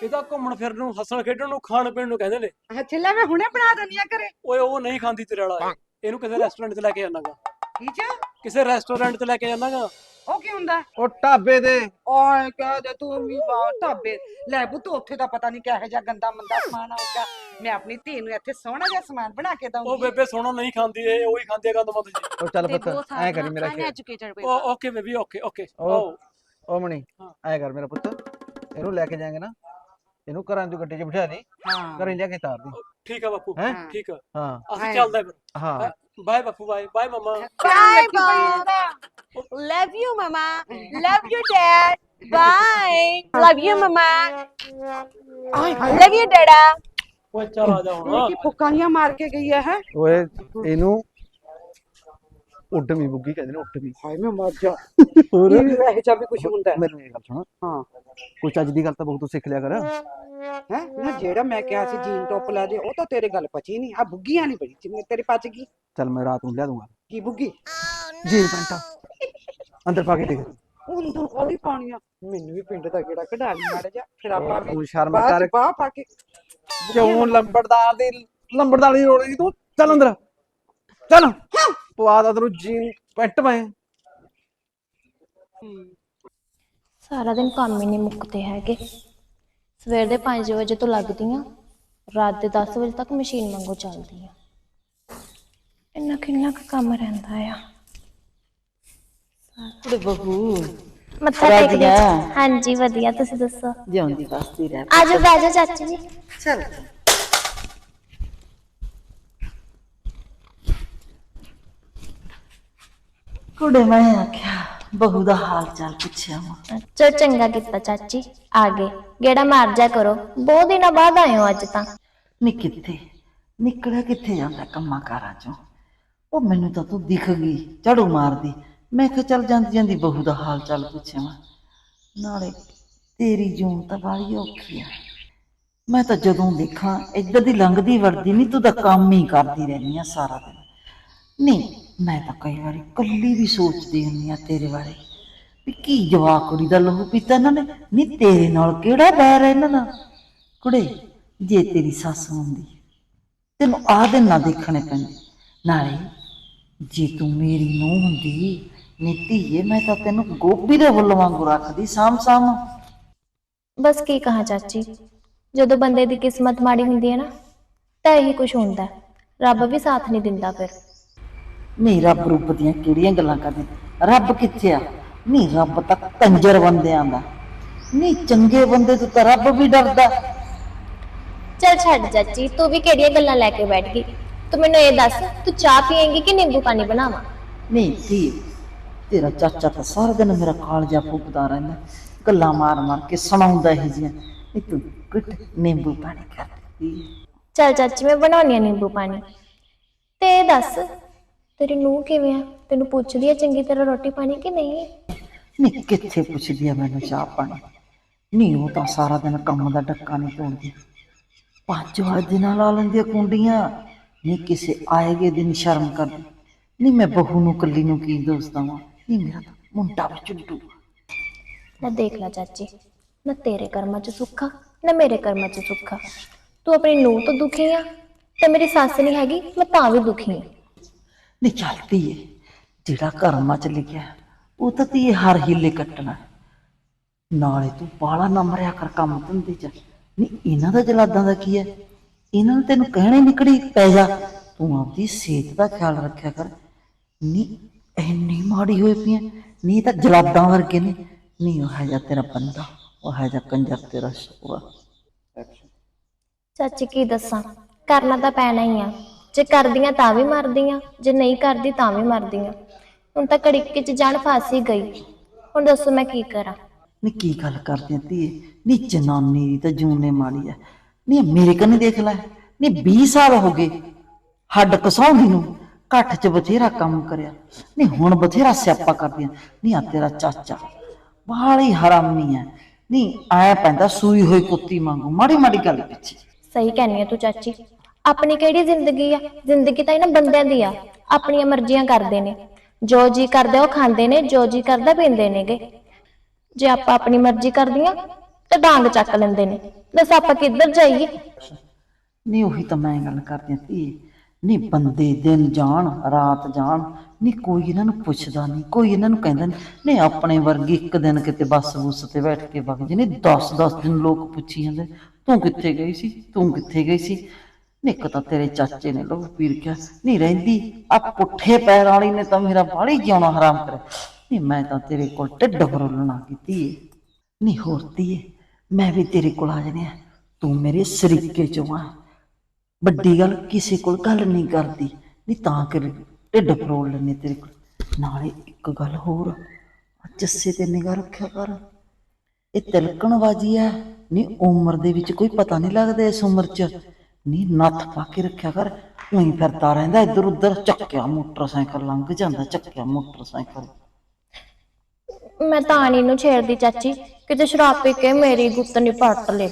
[SPEAKER 4] ਇਹ ਤਾਂ ਘੁੰਮਣ ਫਿਰਨ ਨੂੰ ਹੱਸਣ ਖੇਡਣ ਨੂੰ ਖਾਣ ਪੀਣ ਨੂੰ ਕਹਿੰਦੇ ਨੇ।
[SPEAKER 10] ਆ ਛਿੱਲਾ ਮੈਂ ਹੁਣੇ ਬਣਾ ਦਿੰਦੀ ਆ ਘਰੇ।
[SPEAKER 4] ਓਏ ਉਹ ਨਹੀਂ ਖਾਂਦੀ ਤੇਰੇ ਵਾਲਾ ਇਹ। ਇਹਨੂੰ ਕਿਸੇ ਰੈਸਟੋਰੈਂਟ 'ਚ ਲੈ ਕੇ ਜਾਣਾਗਾ
[SPEAKER 10] ਠੀਕ ਹੈ
[SPEAKER 4] ਕਿਸੇ ਰੈਸਟੋਰੈਂਟ 'ਚ ਲੈ ਕੇ ਜਾਣਾਗਾ
[SPEAKER 10] ਉਹ ਕੀ ਹੁੰਦਾ?
[SPEAKER 11] ਉਹ ਢਾਬੇ ਦੇ।
[SPEAKER 10] ਓਏ ਕਹਿ ਦੇ ਤੂੰ ਵੀ ਬਾਹਰ ਢਾਬੇ। ਲੈ ਪੁੱਤ ਉੱਥੇ ਤਾਂ ਪਤਾ ਨਹੀਂ ਕਿਹੋ ਜਿਹਾ ਗੰਦਾ ਮੰਦਾ ਸਮਾਨ ਆਊਗਾ ਮੈਂ ਆਪਣੀ ਧੀ ਨੂੰ ਇੱਥੇ ਸੋਹਣਾ ਜਿਹਾ ਸਮਾਨ ਬਣਾ ਕੇ
[SPEAKER 4] ਉਹ
[SPEAKER 10] ਦਊਂਗੀ
[SPEAKER 4] ਬੇਬੇ ਸੋਣਾ ਨਹੀਂ ਖਾਂਦੀ ਇਹ ਉਹੀ ਖਾਂਦੀ ਹੈ ਗੰਦਮੰਦ ਜੀ।
[SPEAKER 11] ਉਹ ਚੱਲ ਪੁੱਤ ਐ ਕਰੀ ਮੇਰਾ
[SPEAKER 2] with
[SPEAKER 4] ਉਹ ਓਕੇ ਬੇਬੀ ਓਕੇ ਓਕੇ
[SPEAKER 11] ਉਹ- ਉਹ ਮਣੀ
[SPEAKER 4] ਹਾਂ।
[SPEAKER 11] ਐ ਕਰ ਮੇਰਾ ਪੁੱਤ ਇਹਨੂੰ ਲੈ ਕੇ ਜਾਏਂਗੇ ਨਾ। ਇਹਨੂੰ ਘਰਾਂ ਦੀ ਗੱਡੀ 'ਚ ਬਿਠਾ ਦੀ।
[SPEAKER 10] ਹਾਂ।
[SPEAKER 11] ਘਰੇ ਲਿਆ ਕੇ ਤਾਰ ਦੀ।
[SPEAKER 4] ਠੀਕ ਆ ਬਾਪੂ
[SPEAKER 11] ਹੈਂ?
[SPEAKER 4] ਠੀਕ ਆ।
[SPEAKER 11] ਹਾਂ।
[SPEAKER 4] ਅਸੀਂ। ਚੱਲਦੇ ਫਿਰ।
[SPEAKER 11] ਹਾਂ?
[SPEAKER 4] ਬਾਏ ਬਾਪੂ ਬਾਏ ਬਾਏ ਮਮਾ
[SPEAKER 2] Bye,
[SPEAKER 10] ਲੱਗੀ ਪਈ ਇਹਦਾ।
[SPEAKER 2] Love you, Mama. Love you, Dad. Bye. Love you, Mama. Love you, Dada.
[SPEAKER 4] ਓਏ ਚੱਲ ਆ ਜਾ ਹੁਣ
[SPEAKER 10] ਕੀ ਫੁੱਕਾਂੀਆਂ ਮਾਰ ਕੇ ਗਈ ਹੈ ਹੈ
[SPEAKER 11] ਓਏ ਇਹਨੂੰ ਉੱਡਵੀਂ ਬੁੱਗੀ ਕਹਿੰਦੇ ਨੇ ਉੱਡਵੀਂ
[SPEAKER 10] ਹਾਏ ਮੈਂ ਮਰ ਜਾ
[SPEAKER 11] ਹੋਰ
[SPEAKER 10] ਇਹ ਵੀ ਵੈਸੇ ਚਾ ਵੀ ਕੁਝ ਹੁੰਦਾ ਹੈ
[SPEAKER 11] ਮੈਨੂੰ ਇਹ ਗੱਲ ਸੁਣ
[SPEAKER 10] ਹਾਂ
[SPEAKER 11] ਕੋਈ ਚੱਜ ਦੀ ਗੱਲ ਤਾਂ ਬਹੁਤ ਸਿੱਖ ਲਿਆ ਕਰ।
[SPEAKER 10] ਹੈ? ਨਾ ਜਿਹੜਾ ਮੈਂ ਕਿਹਾ ਸੀ ਜੀਨ ਟੋਪ ਲੈ ਦੇ ਉਹ ਤਾਂ ਤੇਰੇ ਗੱਲ ਪਚੀ ਨਹੀਂ। ਆ ਬੁੱਗੀਆਂ ਨਹੀਂ ਬੜੀ ਜਿਵੇਂ ਤੇਰੇ ਪਚ ਗਈ।
[SPEAKER 11] ਚੱਲ ਮੈਂ ਰਾਤ ਨੂੰ ਲਿਆ ਦੂੰਗਾ।
[SPEAKER 10] ਕੀ ਬੁੱਗੀ?
[SPEAKER 11] ਜੀਨ ਪੈਂਟਾ। ਅੰਦਰ ਪਾ ਕੇ ਦੇਖ।
[SPEAKER 10] ਅੰਦਰ ਕੋਲੀ ਪਾਣੀ ਆ? ਮੈਨੂੰ ਵੀ ਪਿੰਡ ਦਾ ਕਿਹੜਾ ਕਢਾ ਲਈ ਮਾੜਾ ਜਾ ਫਿਰ ਆਪਾਂ ਵੀ
[SPEAKER 11] ਤੂੰ ਸ਼ਰਮ ਕਰ।
[SPEAKER 10] ਬਾਹ ਪਾ ਕੇ।
[SPEAKER 11] ਕਿਉਂ ਲੰਬੜਦਾਰ ਦੀ ਲੰਬੜਦਾਰ ਦੀ ਰੋੜੀ ਤੂੰ? ਚੱਲ ਅੰਦਰ। ਚੱਲ। ਪਵਾ ਦਾ ਤੈਨੂੰ ਜੀਨ ਪੈਂਟ ਪਾਏ
[SPEAKER 3] ਸਾਰਾ ਦਿਨ ਕੰਮ ਹੀ ਨਹੀਂ ਮੁੱਕਦੇ ਹੈਗੇ। ਸਵੇਰ ਦੇ 5 ਵਜੇ ਤੋਂ ਲੱਗਦੀਆਂ ਰਾਤ ਦੇ 10 ਵਜੇ ਤੱਕ ਮਸ਼ੀਨ ਵਾਂਗੂ ਚੱਲਦੀ ਆ ਇੰਨਾ ਕਿੰਨਾ ਕੁ ਕੰਮ ਰਹਿੰਦਾ ਆ।
[SPEAKER 7] ਕੁੜੇ ਬਹੂ
[SPEAKER 3] ਮੱਥਾ ਟੇਕ
[SPEAKER 7] ਆ?
[SPEAKER 3] ਹਾਂਜੀ ਵਧੀਆ ਤੁਸੀਂ ਦੱਸੋ?
[SPEAKER 7] ਜਿਉਂਦੀ ਵਸਦੀ ਰਹਿ
[SPEAKER 3] ਆਜੋ ਬਹਿ ਜਾਓ ਚਾਚੀ ਜੀ।
[SPEAKER 10] ਚਲ।
[SPEAKER 7] ਕੁੜੇ ਮੈਂ ਆਖਿਆ ਬਹੂ ਦਾ ਹਾਲ ਚਾਲ ਪੁੱਛਿਆ ਵਾ।
[SPEAKER 3] ਚਲੋ ਚੰਗਾ ਕੀਤਾ ਚਾਚੀ। ਆ ਗਏ। ਗੇੜਾ ਮਾਰ ਜਾ ਕਰੋ। ਬਹੁਤ ਦਿਨਾਂ ਬਾਅਦ ਆਏ ਹੋ ਅੱਜ ਤਾਂ।
[SPEAKER 7] ਨੀ ਕਿੱਥੇ? ਨਿਕਲਿਆ ਕਿੱਥੇ ਜਾਂਦਾ ਕੰਮਾਂ ਕਾਰਾਂ ਚੋਂ? ਉਹ ਮੈਨੂੰ ਤਾਂ ਤੂੰ ਦਿਖ ਗਈ ਝੜੂ ਮਾਰਦੀ। ਮੈਂ ਕਿਹਾ ਚੱਲ ਜਾਂਦੀ ਜਾਂਦੀ ਬਹੂ ਦਾ ਹਾਲ ਚਾਲ ਪੁੱਛਿਆ ਵਾ। ਨਾਲੇ ਤੇਰੀ ਜੂਨ ਤਾਂ ਬਾਲੀ ਔਖੀ ਆ। ਮੈਂ ਤਾਂ ਜਦੋਂ ਦੇਖਾਂ ਇੱਧਰ ਦੀ ਲੰਘਦੀ ਵਰਦੀ ਨਹੀਂ ਤੂੰ ਤਾਂ ਕੰਮ ਹੀ ਕਰਦੀ ਰਹਿੰਦੀ ਆ ਸਾਰਾ ਦਿਨ। ਨਹੀਂ, ਮੈਂ ਤਾਂ ਕਈ ਵਾਰੀ ਕੱਲੀ ਵੀ ਸੋਚਦੀ ਹੁੰਦੀ ਆ ਤੇਰੇ ਬਾਰੇ ਵੀ ਕੀ ਜਵਾਕ ਕੁੜੀ ਦਾ ਲਹੂ ਪੀਤਾ ਇਹਨਾਂ ਨੇ? ਨਹੀਂ, ਤੇਰੇ ਨਾਲ ਕਿਹੜਾ ਬੈਰ ਹੈ ਇਹਨਾਂ ਦਾ? ਕੁੜੇ, ਜੇ ਤੇਰੀ ਸੱਸ ਹੁੰਦੀ, ਤੈਨੂੰ ਆਹ ਦਿਨ ਨਾ ਦੇਖਣੇ ਪੈਂਦੇ। ਨਾਲੇ, ਜੇ ਤੂੰ ਮੇਰੀ ਨੂੰਹ ਹੁੰਦੀ ਨੀਤੀਏ ਮੈਂ ਤਾਂ ਤੈਨੂੰ ਗੋਭੀ ਦੇ ਫੁੱਲ ਵਾਂਗੂ ਰੱਖਦੀ ਸਾਮ ਸਾਮ
[SPEAKER 3] ਬਸ ਕੀ ਕਹਾਂ ਚਾਚੀ? ਜਦੋਂ ਬੰਦੇ ਦੀ ਕਿਸਮਤ ਮਾੜੀ ਹੁੰਦੀ ਹੈ ਨਾ, ਤਾਂ ਇਹੀ ਕੁਝ ਹੁੰਦਾ। ਹੈ। ਰੱਬ ਵੀ ਸਾਥ ਨਹੀਂ ਦਿੰਦਾ ਫਿਰ।
[SPEAKER 7] ਨਹੀਂ ਰੱਬ ਰੂਪ ਦੀਆਂ ਕਿਹੜੀਆਂ ਗੱਲਾਂ ਕਰਦੇ? ਰੱਬ ਕਿੱਥੇ ਆ? ਨਹੀਂ ਰੱਬ ਤਾਂ ਕੰਜਰ ਬੰਦਿਆਂ ਦਾ। ਨਹੀਂ ਚੰਗੇ ਬੰਦੇ ਤੋਂ ਤਾਂ ਰੱਬ ਵੀ ਡਰਦਾ।
[SPEAKER 3] ਚੱਲ ਛੱਡ ਚਾਚੀ ਤੂੰ ਵੀ ਕਿਹੜੀਆਂ ਗੱਲਾਂ ਲੈ ਕੇ ਬੈਠ ਗਈ? ਤੂੰ ਮੈਨੂੰ ਇਹ ਦੱਸ ਤੂੰ ਚਾਹ ਪੀਏਂਗੀ ਕਿ ਨਿੰਬੂ ਪਾਣੀ ਬਣਾਵਾਂ?
[SPEAKER 7] ਨਹੀਂ ਧੀ ਤੇਰਾ ਚਾਚਾ ਤਾਂ ਸਾਰਾ ਦਿਨ ਮੇਰਾ ਕਾਲਜਾ ਫੂਕਦਾ ਰਹਿੰਦਾ। ਗੱਲਾਂ ਮਾਰ ਮਾਰ ਕੇ ਸੁਣਾਉਂਦਾ ਇਹ ਜਿਹੀਆਂ। ਨਹੀਂ ਤੂੰ ਕੁੱਟ ਨਿੰਬੂ ਪਾਣੀ ਕਰ।
[SPEAKER 3] ਚੱਲ ਚਾਚੀ ਮੈਂ ਬਣਾਉਣੀ ਆ ਨਿੰਬੂ ਪਾਣੀ। ਤੇ ਇਹ ਦੱਸ ਤੇਰੀ ਨੂੰਹ ਕਿਵੇਂ ਆ? ਤੈਨੂੰ ਪੁੱਛਦੀ ਆ ਚੰਗੀ ਤਰ੍ਹਾਂ ਰੋਟੀ ਪਾਣੀ ਕਿ ਨਹੀਂ?
[SPEAKER 7] ਨਹੀਂ ਕਿੱਥੇ ਪੁੱਛਦੀ ਆ ਮੈਨੂੰ ਚਾਹ ਪਾਣੀ? ਨਹੀਂ ਉਹ ਤਾਂ ਸਾਰਾ ਦਿਨ ਕੰਮ ਦਾ ਡੱਕਾ ਨਹੀਂ ਤੋੜਦੀ। ਪੰਜ ਅੱਜ ਨਾਲ ਲਾ ਲੈਂਦੀ ਆ ਕੁੰਡੀਆਂ। ਨਹੀਂ ਕਿਸੇ ਆਏਗੇ ਦਿਨ ਸ਼ਰਮ ਕਰਦੀ ਨਹੀਂ ਮੈਂ ਬਹੂ ਨੂੰ ਕੱਲੀ ਨੂੰ ਕੀ ਦੋਸਤ ਦਵਾਂ? ਨਹੀਂ ਮੇਰਾ ਤਾਂ ਮੁੰਡਾ ਵੀ ਚੁੱਡੂ
[SPEAKER 8] ਨਾ ਦੇਖ ਲੈ ਚਾਚੀ ਨਾ ਤੇਰੇ ਕਰਮਾਂ 'ਚ ਸੁੱਖ ਨਾ ਮੇਰੇ ਕਰਮਾਂ 'ਚ ਸੁੱਖ ਤੂੰ ਆਪਣੀ ਨੂੰਹ ਤੋਂ ਦੁਖੀ ਆ ਤੇ ਮੇਰੀ ਸੱਸ ਨਹੀਂ ਹੈਗੀ ਮੈਂ ਤਾਂ ਵੀ ਦੁਖੀ ਆ।
[SPEAKER 7] ਨਹੀਂ ਚੱਲਦੀ ਏ ਜਿਹੜਾ ਕਰਮਾਂ ਚ ਲਿਖਿਆ, ਉਹ ਤਾਂ ਤੀ ਹਰ ਹੀਲੇ ਕੱਟਣਾ। ਹੈ। ਨਾਲੇ ਤੂੰ ਬਾਲਾ ਨਾ ਮਰਿਆ ਕਰ ਕੰਮ ਧੰਦੇ ਚ। ਨਹੀਂ ਇਹਨਾਂ ਦਾ ਜਲਾਦਾਂ ਦਾ ਕੀ ਹੈ? ਇਹਨਾਂ ਨੂੰ ਤੈਨੂੰ ਕਹਿਣੇ ਨਿਕੜੀ ਪੈ ਜਾ ਤੂੰ ਆਪਦੀ ਸਿਹਤ ਦਾ ਖਿਆਲ ਰੱਖਿਆ ਕਰ। ਨਹੀਂ ਇੰਨੀ ਮਾੜੀ ਹੋਈ ਪਈ ਹੈ ਨਹੀਂ ਤਾਂ ਜਲਾਦਾਂ ਵਰਗੇ ਨੇ। ਨਹੀਂ ਉਹ ਹੈ ਜਾ ਤੇਰਾ ਬੰਦਾ, ਉਹ ਹੈ ਜਾ ਕੰਜਰ ਤੇਰਾ ਸ਼ੋਰਾ
[SPEAKER 8] ਚਾਚੀ ਕੀ ਦੱਸਾਂ, ਕਰਨਾ ਤਾਂ ਪੈਣਾ ਹੀ ਆ। ਜੇ ਕਰਦੀਆਂ ਤਾਂ ਵੀ ਮਰਦੀਆਂ ਜੇ ਨਹੀਂ ਕਰਦੀ ਤਾਂ ਵੀ ਮਰਦੀਆਂ। ਹੁਣ ਤਾਂ ਕੜਿੱਕੇ 'ਚ ਜਾਨ ਫਸ ਹੀ ਗਈ। ਹੁਣ ਦੱਸੋ ਮੈਂ ਕੀ ਕਰਾਂ?
[SPEAKER 7] ਨੀ ਕੀ ਗੱਲ ਕਰਦੀ ਆਂ ਧੀਏ? ਨੀ ਜਨਾਨੀ ਦੀ ਤਾਂ ਜੂਨੇ ਮਾੜੀ ਐ। ਨੀ ਮੇਰੇ ਕੰਨੇ ਦੇਖ ਲੈ। ਨੀ 20 ਸਾਲ ਹੋ ਗਏ। ਹੱਡ ਕਸਾਉਂਦੀ ਨੂੰ। ਘੱਟ ਚ ਬਥੇਰਾ ਕੰਮ ਕਰਿਆ। ਨੀ ਹੁਣ ਬਥੇਰਾ ਸਿਆਪਾ ਕਰਦੀਆਂ। ਨੀ ਆ ਤੇਰਾ ਚਾਚਾ। ਬਾਹਲੀ ਹਰਾਮੀ ਐ। ਨੀ ਆਇਆ ਪੈਂਦਾ ਸੂਈ ਹੋਈ ਕੁੱਤੀ ਵਾਂਗੂ। ਮਾੜੀ ਮਾੜੀ ਗੱਲ ਪਿੱਛੇ।
[SPEAKER 8] ਸਹੀ ਕਹਿੰਨੀ ਆ ਤੂੰ ਚਾਚੀ। ਆਪਣੀ ਕਿਹੜੀ ਜ਼ਿੰਦਗੀ ਆ? ਜ਼ਿੰਦਗੀ ਤਾਂ ਇਹਨਾਂ ਬੰਦਿਆਂ ਦੀ ਆ। ਆਪਣੀਆਂ ਮਰਜ਼ੀਆਂ ਕਰਦੇ ਨੇ। ਜੋ ਜੀ ਕਰਦਾ, ਉਹ ਖਾਂਦੇ ਨੇ। ਜੋ ਜੀ ਕਰਦਾ, ਪੀਂਦੇ ਨੇਗੇ। ਜੇ ਆਪਾਂ ਆਪਣੀ ਮਰਜ਼ੀ ਕਰਦੀਆਂ, ਤੇ ਡਾਂਗ ਚੱਕ ਲੈਂਦੇ ਨੇ। ਦੱਸ ਆਪਾਂ ਕਿੱਧਰ ਜਾਈਏ?
[SPEAKER 7] ਨਹੀਂ, ਉਹੀ ਤਾਂ ਮੈਂ ਗੱਲ ਕਰਦੀ ਆਂ ਧੀਏ ਨਹੀਂ, ਬੰਦੇ ਦਿਨ ਜਾਣ, ਰਾਤ ਜਾਣ। ਨਹੀਂ, ਕੋਈ ਇਹਨਾਂ ਨੂੰ ਪੁੱਛਦਾ ਨਹੀਂ। ਕੋਈ ਇਹਨਾਂ ਨੂੰ ਕਹਿੰਦਾ ਨਹੀਂ। ਨਹੀਂ, ਆਪਣੇ ਵਰਗੀ ਇੱਕ ਦਿਨ ਕਿਤੇ ਬੱਸ ਬੁੱਸ ਤੇ ਬੈਠ ਕੇ ਵਗ ਜੇ ਨਹੀਂ 10 10 ਦਿਨ ਲੋਕ ਪੁੱਛੀ ਜਾਂਦੇ। ਤੂੰ ਕਿੱਥੇ ਗਈ ਸੀ? ਤੂੰ ਕਿੱਥੇ ਗਈ ਸੀ? ਨਹੀਂ ਇੱਕ ਤਾਂ ਤੇਰੇ ਚਾਚੇ ਨੇ ਲੋਕ ਪੀਰ ਕਿਆ ਨਹੀਂ ਰਹਿੰਦੀ, ਆ ਪੁੱਠੇ ਪੈਰ ਵਾਲੀ ਨੇ ਤਾਂ ਮੇਰਾ ਬਾਹਲੀ ਜਿਉਣਾ ਹਰਾਮ ਕਰਿਆ। ਨਹੀਂ ਮੈਂ ਤਾਂ ਤੇਰੇ ਕੋਲ ਢਿੱਡ ਫਰੋਲਣਾ ਕੀਤੀ ਏ। ਨਹੀਂ ਹੋਰ ਧੀਏ, ਮੈਂ ਵੀ ਤੇਰੇ ਕੋਲ ਆ ਜਣਿਆ, ਤੂੰ ਮੇਰੇ ਸਰੀਕੇ ਚੋਂ ਆ। ਵੱਡੀ ਗੱਲ ਕਿਸੇ ਕੋਲ ਗੱਲ ਨਹੀਂ ਕਰਦੀ ਨਹੀਂ ਤਾਂ ਕਿ ਢਿੱਡ ਫਰੋਲ ਲੈਨੇ ਤੇਰੇ ਕੋਲ। ਨਾਲੇ ਇੱਕ ਗੱਲ ਹੋਰ, ਆ ਜੱਸੇ ਤੇ ਨਿਗਾਹ ਰੱਖਿਆ ਕਰ। ਇਹ ਤਿਲਕਣ ਬਾਜੀ ਆ ਨਹੀਂ ਉਮਰ ਦੇ ਵਿੱਚ ਕੋਈ ਪਤਾ ਨਹੀਂ ਲੱਗਦਾ ਇਸ ਉਮਰ 'ਚ। ਨਹੀਂ ਨੱਥ ਪਾ ਕੇ ਰੱਖਿਆ ਕਰ ਉਹੀ ਫਿਰਦਾ ਰਹਿੰਦਾ ਇੱਧਰ ਉੱਧਰ ਚੱਕਿਆ ਮੋਟਰਸਾਈਕਲ ਲੰਘ ਜਾਂਦਾ ਚੱਕਿਆ ਮੋਟਰਸਾਈਕਲ।
[SPEAKER 8] ਮੈਂ ਤਾਂ ਨੀ ਨੂੰ ਛੇੜਦੀ ਚਾਚੀ ਕਿਤੇ ਸ਼ਰਾਬ ਪੀ ਕੇ ਮੇਰੀ ਗੁੱਤ ਨਹੀਂ ਪੱਟ ਲੇ।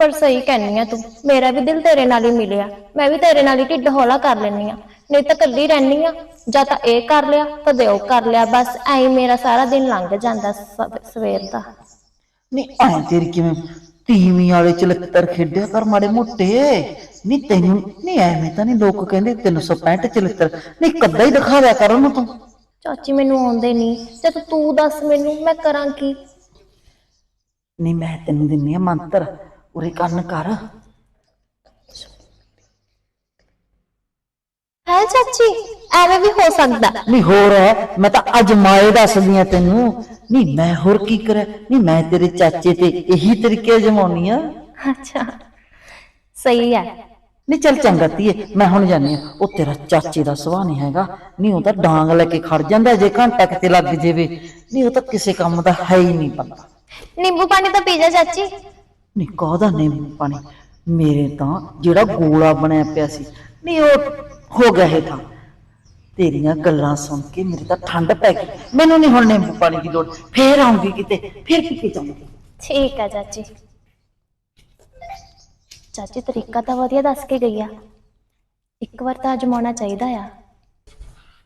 [SPEAKER 8] ਪਰ ਸਹੀ ਕਹਿੰਨੀ ਆ ਤੂੰ ਮੇਰਾ ਵੀ ਦਿਲ ਤੇਰੇ ਨਾਲ ਹੀ ਮਿਲਿਆ ਮੈਂ ਵੀ ਤੇਰੇ ਨਾਲ ਹੀ ਢਿੱਡ ਹੌਲਾ ਕਰ ਲੈਨੀ ਆ। ਨਹੀਂ ਤਾਂ ਕੱਲੀ ਰਹਿਨੀ ਆ ਜਾਂ ਤਾਂ ਇਹ ਕਰ ਲਿਆ ਤਾਂ ਦੇ ਉਹ ਕਰ ਲਿਆ ਬਸ ਐਂ ਮੇਰਾ ਸਾਰਾ ਦਿਨ ਲੰਘ ਜਾਂਦਾ ਸਵ- ਸਵੇਰ ਦਾ।
[SPEAKER 7] ਨਹੀਂ ਐ ਤੇਰੀ ਕਿਵੇਂ ਤੀਵੀਂ ਵਾਲੇ ਚਲੱਤਰ ਖੇਡਿਆ ਕਰ ਮਾੜੇ ਮੋਟੇ। ਨਹੀਂ ਤੈਨੂੰ ਨਹੀਂ ਐਵੇਂ ਤਾਂ ਨਹੀਂ ਲੋਕ ਕਹਿੰਦੇ 365 ਚਲੱਤਰ ਨਹੀਂ ਕੱਦਾ ਹੀ ਦਿਖਾ ਦਿਆ ਕਰ ਉਹਨੂੰ ਤੂੰ।
[SPEAKER 8] ਚਾਚੀ ਮੈਨੂੰ ਆਉਂਦੇ ਨਹੀਂ। ਜਦ ਤੂੰ ਦੱਸ ਮੈਨੂੰ ਮੈਂ ਕਰਾਂ ਕੀ?
[SPEAKER 7] ਨਹੀਂ ਮੈਂ ਤੈਨੂੰ ਦਿੰਨੀ ਆ ਮੰਤਰ। ਉਰੇ ਕੰਨ ਕਰ।
[SPEAKER 8] ਹੈ ਚਾਚੀ? ਐਵੇਂ ਵੀ ਹੋ ਸਕਦਾ।
[SPEAKER 7] ਨਹੀਂ ਹੋਰ ਹੈ। ਮੈਂ ਤਾਂ ਅੱਜ ਮਾਏ ਦੱਸਦੀ ਆ ਤੈਨੂੰ। ਨਹੀਂ ਮੈਂ ਹੋਰ ਕੀ ਕਰਾਂ? ਨਹੀਂ ਮੈਂ ਤੇਰੇ ਚਾਚੇ ਤੇ ਇਹੀ ਤਰੀਕੇ ਜਮਾਉਣੀ ਆ।
[SPEAKER 8] ਅੱਛਾ। ਸਹੀ ਹੈ।
[SPEAKER 7] ਨਹੀਂ ਚੱਲ ਚੰਗਾ ਧੀਏ ਮੈਂ ਹੁਣ ਜਾਨੀ ਆ ਉਹ ਤੇਰਾ ਚਾਚੇ ਦਾ ਸੁਭਾਅ ਨਹੀਂ ਹੈਗਾ। ਨਹੀਂ ਉਹ ਤਾਂ ਡਾਂਗ ਲੈ ਕੇ ਖੜ ਜਾਂਦਾ ਜੇ ਘੰਟਾ ਕਿਤੇ ਲੱਗ ਜਾਵੇ। ਨਹੀਂ ਉਹ ਤਾਂ ਕਿਸੇ ਕੰਮ ਦਾ ਹੈ ਹੀ ਨਹੀਂ ਬੰਦਾ।
[SPEAKER 8] ਨਿੰਬੂ ਪਾਣੀ ਤਾਂ ਪੀ ਜਾ ਚਾਚੀ।
[SPEAKER 7] ਨਹੀਂ ਕਾਹਦਾ ਨਿੰਬੂ ਪਾਣੀ? ਮੇਰੇ ਤਾਂ ਜਿਹੜਾ ਗੋਲਾ ਬਣਿਆ ਪਿਆ ਸੀ। ਨਹੀਂ ਉਹ ਹੋ ਗਏ ਤਾਂ ਤੇਰੀਆਂ ਗੱਲਾਂ ਸੁਣ ਕੇ ਮੇਰੇ ਤਾਂ ਠੰਡ ਪੈ ਗਈ। ਮੈਨੂੰ ਨਹੀਂ ਹੁਣ ਨਿੰਬੂ ਪਾਣੀ ਦੀ ਲੋੜ। ਫੇਰ ਆਉਂਗੀ ਕਿਤੇ, ਫੇਰ ਪੀ ਕੇ ਜਾਊਂਗੀ।
[SPEAKER 8] ਠੀਕ ਹੈ ਚਾਚੀ। ਚਾਚੀ, ਤਰੀਕਾ ਤਾਂ ਵਧੀਆ ਦੱਸ ਕੇ ਗਈ ਆ। ਇੱਕ ਵਾਰ ਤਾਂ ਅਜਮਾਉਣਾ ਚਾਹੀਦਾ ਆ।